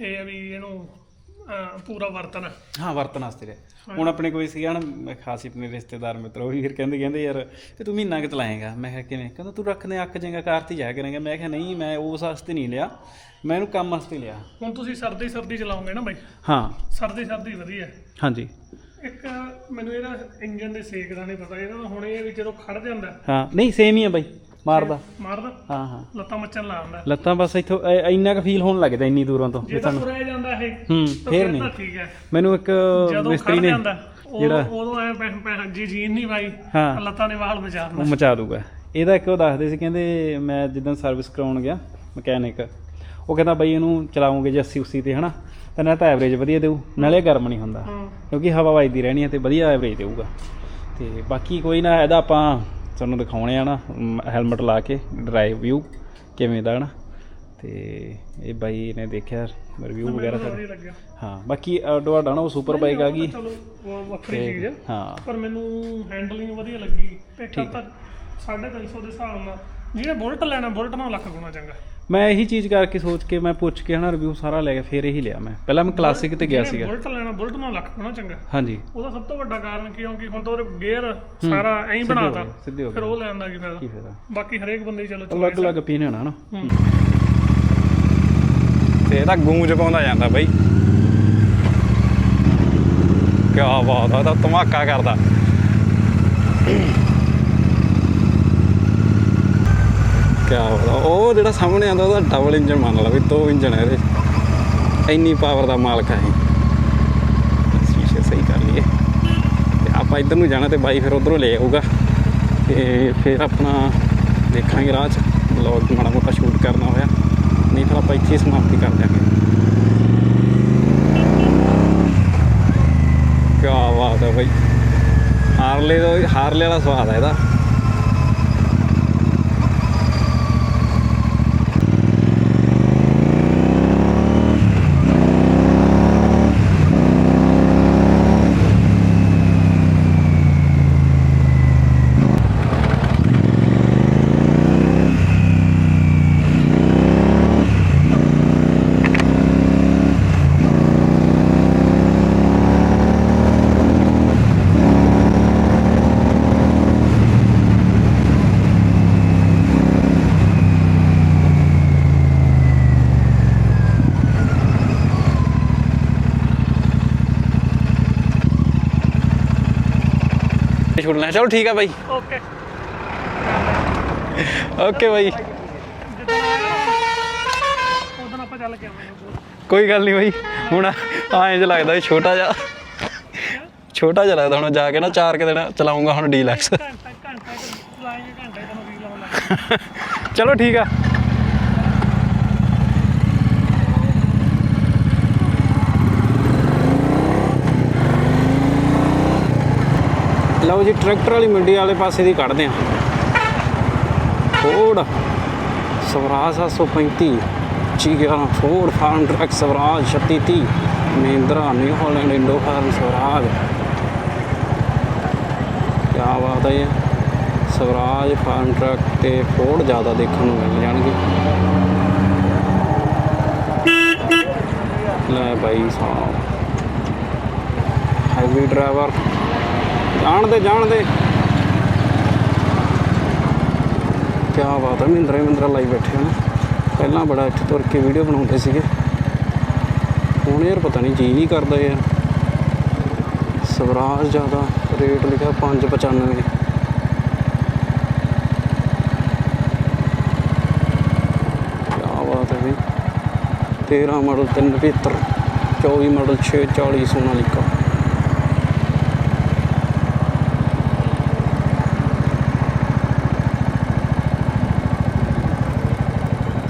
S2: ਇਹ ਆ ਵੀ ਇਹਨੂੰ ਅਹ, ਪੂਰਾ ਵਰਤਣਾ
S4: ਹਾਂ ਵਰਤਣ ਵਾਸਤੇ ਰਹੇ ਹੁਣ ਆਪਣੇ ਕੋਈ ਸੀਗਾ ਨਾ ਖਾਸ ਹੀ ਆਪਣੇ ਰਿਸ਼ਤੇਦਾਰ ਮਿੱਤਰ ਉਹ ਵੀ ਫਿਰ ਕਹਿੰਦੇ ਕਹਿੰਦੇ ਯਾਰ ਤੇ ਤੂੰ ਮਹੀਨਾ ਕਿ ਚਲਾਏਗਾ ਮੈਂ ਕਿਹਾ ਕਿਵੇਂ ਕਹਿੰਦਾ ਤੂੰ ਰੱਖਨੇ ਅੱਕ ਜਾਏਗਾ ਕਾਰ ਤੇ ਜਾਇਆ ਕਰੇਗਾ ਮੈਂ ਕਿਹਾ ਨਹੀਂ ਮੈਂ ਉਸ ਵਾਸਤੇ ਨਹੀਂ ਲਿਆ ਮੈਂ ਇਹਨੂੰ ਕੰਮ ਵਾਸਤੇ ਲਿਆ
S2: ਹੁਣ ਤੁਸੀਂ ਸਰਦੀ ਸਰਦੀ ਚਲਾਓਗੇ ਨਾ ਬਾਈ
S4: ਹਾਂ
S2: ਸਰਦੀ ਸਰਦੀ ਵਧੀਆ
S4: ਹਾਂਜੀ
S2: ਇੱਕ ਮੈਨੂੰ ਇਹਦਾ ਇੰਜਨ ਦੇ ਸੇਕ ਦਾ ਨਹੀਂ ਪਤਾ ਇਹਦਾ ਹੁਣ ਇਹ ਵੀ ਜਦੋਂ ਖੜ ਜਾਂਦਾ
S4: ਹਾਂ ਨਹੀਂ ਸੇਮ ਹੀ ਆ ਬਾਈ ਮਾਰਦਾ।
S2: ਮਾਰਦਾ
S4: ਹਾਂ ਹਾਂ।
S2: ਲੱਤਾਂ ਮੱਚਣ ਲਾ ਆਉਂਦਾ
S4: ਲੱਤਾਂ ਬਸ ਇੱਥੋਂ ਐ- ਇੰਨਾ ਕੁ ਫੀਲ ਹੋਣ ਲੱਗਦਾ ਇੰਨੀ ਦੂਰੋਂ ਤੋਂ
S2: ਜੇ ਤਾਂ ਤੁਰਿਆ ਜਾਂਦਾ ਇਹ
S4: ਹੂੰ
S2: ਤਾਂ
S4: ਫੇਰ ਨਹੀਂ।
S2: ਤਾਂ ਠੀਕ ਹੈ।
S4: ਮੈਨੂੰ ਇੱਕ
S2: ਜਦੋਂ
S4: ਮਿਸਤਰੀ
S2: ਖੜ
S4: ਨੇ
S2: ਜਾਂਦਾ
S4: ਜਿਹੜਾ-
S2: ਉਦੋਂ ਐ ਪੈ ਪੈ ਜੀ ਜੀਨ ਨਹੀਂ ਪਾਈ
S4: ਹਾਂ।
S2: ਲੱਤਾਂ ਨੇ ਵਾਲ ਬਚਾ
S4: ਉਹ ਮਚਾ ਦੂਗਾ। ਇਹਦਾ ਇੱਕ ਉਹ ਦੱਸਦੇ ਸੀ ਕਹਿੰਦੇ ਮੈਂ ਜਿੱਦਾਂ ਸਰਵਿਸ ਕਰਾਉਣ ਗਿਆ ਮਕੈਨਿਕ ਉਹ ਕਹਿੰਦਾ ਬਈ ਇਹਨੂੰ ਚਲਾਉਂਗੇ ਜੇ 80 80 ਤੇ ਹਨਾ? ਤਾਂ ਨਾ ਤਾਂ ਐਵਰੇਜ ਵਧੀਆ ਦੇਊ ਨਾਲੇ ਗਰਮ ਨਹੀਂ ਹੁੰਦਾ
S2: ਹਾਂ।
S4: ਕਿਉਂਕਿ ਹਵਾ ਵੱਜਦੀ ਰਹਿਣੀ ਹੈ ਤੇ ਵਧੀਆ ਐਵਰੇਜ ਦੇਊਗਾ। ਤੇ ਬਾਕੀ ਕੋਈ ਨਾ ਇਹਦਾ ਆਪਾਂ ਤੁਹਾਨੂੰ ਦਿਖਾਉਣੇ ਆ ਨਾ ਹੈਲਮਟ ਲਾ ਕੇ ਡਰਾਈਵ ਵਿਊ ਕਿਵੇਂ ਦਾ ਹਨਾ ਤੇ ਇਹ ਬਾਈ ਨੇ ਦੇਖਿਆ ਰਿਵਿਊ ਵਗੈਰਾ
S2: ਲੱਗਿਆ।
S4: ਹਾਂ ਬਾਕੀ ਤੁਹਾਡਾ ਨਾ ਉਹ ਸੁਪਰ ਬਾਈਕ ਆ ਗਈ।
S2: ਚਲੋ ਵੱਖਰੀ ਚੀਜ਼ ਹੈ। ਪਰ ਮੈਨੂੰ ਹੈਂਡਲਿੰਗ ਵਧੀਆ ਲੱਗੀ। ਪੇਟਾ ਤਾਂ 350 ਦੇ ਹਿਸਾਬ ਨਾਲ ਜਿਹਨੇ ਬੁਲਟ ਲੈਣਾ ਬੁਲਟ ਨਾਲ ਲੱਖ ਗੁਣਾ ਚੰਗਾ।
S4: ਮੈਂ ਇਹੀ ਚੀਜ਼ ਕਰਕੇ ਸੋਚ ਕੇ ਮੈਂ ਪੁੱਛ ਕੇ ਹਨਾ ਰਿਵਿਊ ਸਾਰਾ ਲੈ ਕੇ ਫਿਰ ਇਹੀ ਲਿਆ ਮੈਂ। ਪਹਿਲਾਂ ਮੈਂ ਕਲਾਸਿਕ ਤੇ ਗਿਆ ਸੀਗਾ।
S2: ਬੁਲਟ ਲੈਣਾ ਬੁਲਟ ਨਾਲ ਲੱਖ ਗੁਣਾ ਚੰਗਾ।
S4: ਹਾਂਜੀ।
S2: ਉਹਦਾ ਸਭ ਤੋਂ ਵੱਡਾ ਕਾਰਨ ਕਿਉਂਕਿ ਹੁਣ ਤਾਂ ਉਹਦੇ ਗੇਅਰ ਸਾਰਾ ਐਂ ਬਣਾਤਾ
S4: ਸਿੱਧੇ ਹੋ
S2: ਫਿਰ ਉਹ ਲੈਣ ਦਾ ਕੀ ਫਾਇਦਾ? ਬਾਕੀ ਹਰੇਕ ਬੰਦੇ ਚਲੋ
S4: ਅਲੱਗ ਅਲੱਗ opinion ਆ ਨਾ
S2: ਹੂੰ।
S4: ਤੇ ਇਹਦਾ ਗੂੰਜ ਪਾਉਂਦਾ ਜਾਂਦਾ ਬਈ। ਕੀ ਬਾਤ ਆ ਤਾਂ ਧਮਾਕਾ ਕਰਦਾ। ਕੀ ਬਾਤ ਉਹ ਜਿਹੜਾ ਸਾਹਮਣੇ ਆਉਂਦਾ, ਉਹਦਾ ਡਬਲ ਇੰਜਨ ਮੰਨ ਲਾ ਵੀ ਦੋ ਇੰਜਨ ਹੈ ਇਹਦੇ। ਇੰਨੀ ਪਾਵਰ ਦਾ ਮਾਲਕ ਹੈ ਸ਼ੀਸ਼ੇ ਸਹੀ ਕਰ ਲਈਏ। ਤੇ ਆਪਾਂ ਇੱਧਰ ਨੂੰ ਜਾਣਾ ਤੇ ਬਾਈ ਫਿਰ ਉਧਰੋਂ ਲੈ ਆਊਗਾ। ਤੇ ਫਿਰ ਆਪਣਾ ਦੇਖਾਂਗੇ ਰਾਹ 'ਚ। ਵਲੌਗ ਮਾੜਾ ਮੋਟਾ ਸ਼ੂਟ ਕਰਨਾ ਹੋਇਆ। ਨਹੀਂ ਫਿਰ ਆਪਾਂ ਇੱਥੇ ਸਮਾਪਤੀ ਕਰ ਦਿਆਂਗੇ। ਕਿਆ ਬਾਤ ਹੈ ਬਾਈ। ਹਾਰਲੇ ਦਾ ਹਾਰਲੇ ਵਾਲਾ ਸਵਾਦ ਹੈ ਇਹਦਾ। ਛੁੱਟਣਾ ਚਲੋ ਠੀਕ ਆ ਬਾਈ।
S2: ਓਕੇ
S4: ਓਕੇ ਬਾਈ।
S2: ਉਦੋਂ ਆਪਾਂ ਚੱਲ ਕੇ ਆਵਾਂਗੇ
S4: ਕੋਈ ਗੱਲ ਨਹੀਂ ਬਾਈ। ਹੁਣ ਐਂ ਜਿਹਾ ਲੱਗਦਾ ਵੀ ਛੋਟਾ ਜਿਹਾ ਛੋਟਾ ਜਿਹਾ ਲੱਗਦਾ। ਹੁਣ ਜਾ ਕੇ ਨਾ ਚਾਰ ਕੇ ਦਿਨ ਚਲਾਉਂਗਾ ਹੁਣ ਡੀਲੈਕਸ।
S2: ਘੰਟਾ ਘੰਟਾ ਲਾਏਂਗੇ
S4: ਚਲੋ ਠੀਕ ਆ। ਲਓ ਜੀ, ਟਰੈਕਟਰ ਵਾਲੀ ਮੰਡੀ ਵਾਲੇ ਪਾਸੇ ਦੀ ਕੱਢਦੇ ਆ Ford Swaraj 735 G11 Ford Farmtrac Swaraj 3630 Mahindra New Holland Indo Farm Swaraj. ਕਿਆ ਬਾਤ ਹੈ ਸਵਰਾਜ ਫਾਰਮ ਟਰੈਕ ਤੇ ਫੋਰਡ ਜ਼ਿਆਦਾ ਦੇਖਣ ਨੂੰ ਮਿਲ ਜਾਣਗੇ।
S1: ਲੈ ਭਾਈ ਸਾਹਿਬ। ਹਾਈਵੇ ਡਰਾਈਵਰ ਜਾਣਦੇ ਜਾਣਦੇ ਕੀ ਬਾਤ ਹੈ ਮਹਿੰਦਰਾ ਮਹਿੰਦਰਾ ਲਾਈ ਬੈਠੇ ਹਨ ਪਹਿਲਾਂ ਬੜਾ ਇੱਥੇ ਤੁਰ ਕੇ ਵੀਡੀਓ ਬਣਾਉਂਦੇ ਸੀਗੇ। ਹੁਣ ਯਾਰ ਪਤਾ ਨਹੀਂ ਜੀ ਨਹੀਂ ਕਰਦਾ ਯਾਰ। ਸਵਰਾਜ ਜ਼ਿਆਦਾ ਰੇਟ ਲਿਖਿਆ 595 ਕਿਆ ਬਾਤ ਹੈ ਬਈ 13 model 375 24 model 640 Sonalika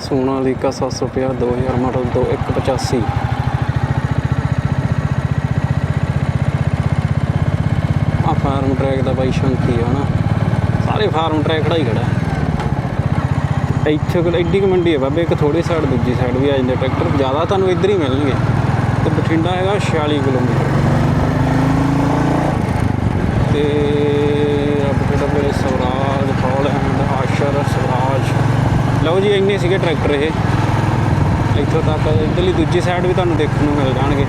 S1: Sonalika 750 2000 model 2185 ਆ ਫਾਰਮ ਟਰੈਕ ਦਾ ਬਾਈ ਸ਼ੰਕੀ ਆ ਨਾ। ਸਾਰੇ ਫਾਰਮ ਟਰੈਕ ਖੜਾ ਹੀ ਖੜਾ ਇੱਥੇ ਕੋਲ ਐਡੀ ਕੁ ਹੈ ਬਾਬੇ, ਇੱਕ ਥੋੜੀ ਸਾਈਡ ਦੂਜੀ ਸਾਈਡ ਵੀ ਆ ਜਾਂਦੇ ਟਰੈਕਟਰ ਜ਼ਿਆਦਾ ਤੁਹਾਨੂੰ ਇੱਧਰ ਹੀ ਮਿਲਣਗੇ। ਤੇ ਬਠਿੰਡਾ ਹੈਗਾ 46 ਕਿਲੋਮੀਟਰ। ਤੇ ਬਠਿੰਡਾ ਮੇਰੇ ਸਵਰਾਜ ਹੌਲੈਂਡ ਆਸ਼ਰ ਸਵਰਾਜ ਲਓ ਜੀ, ਇੰਨੇ ਸੀਗੇ ਟਰੈਕਟਰ ਇਹ। ਇੱਥੋਂ ਤੱਕ ਇੱਧਰਲੀ ਦੂਜੀ ਸਾਈਡ ਵੀ ਤੁਹਾਨੂੰ ਦੇਖਣ ਨੂੰ ਮਿਲ ਜਾਣਗੇ।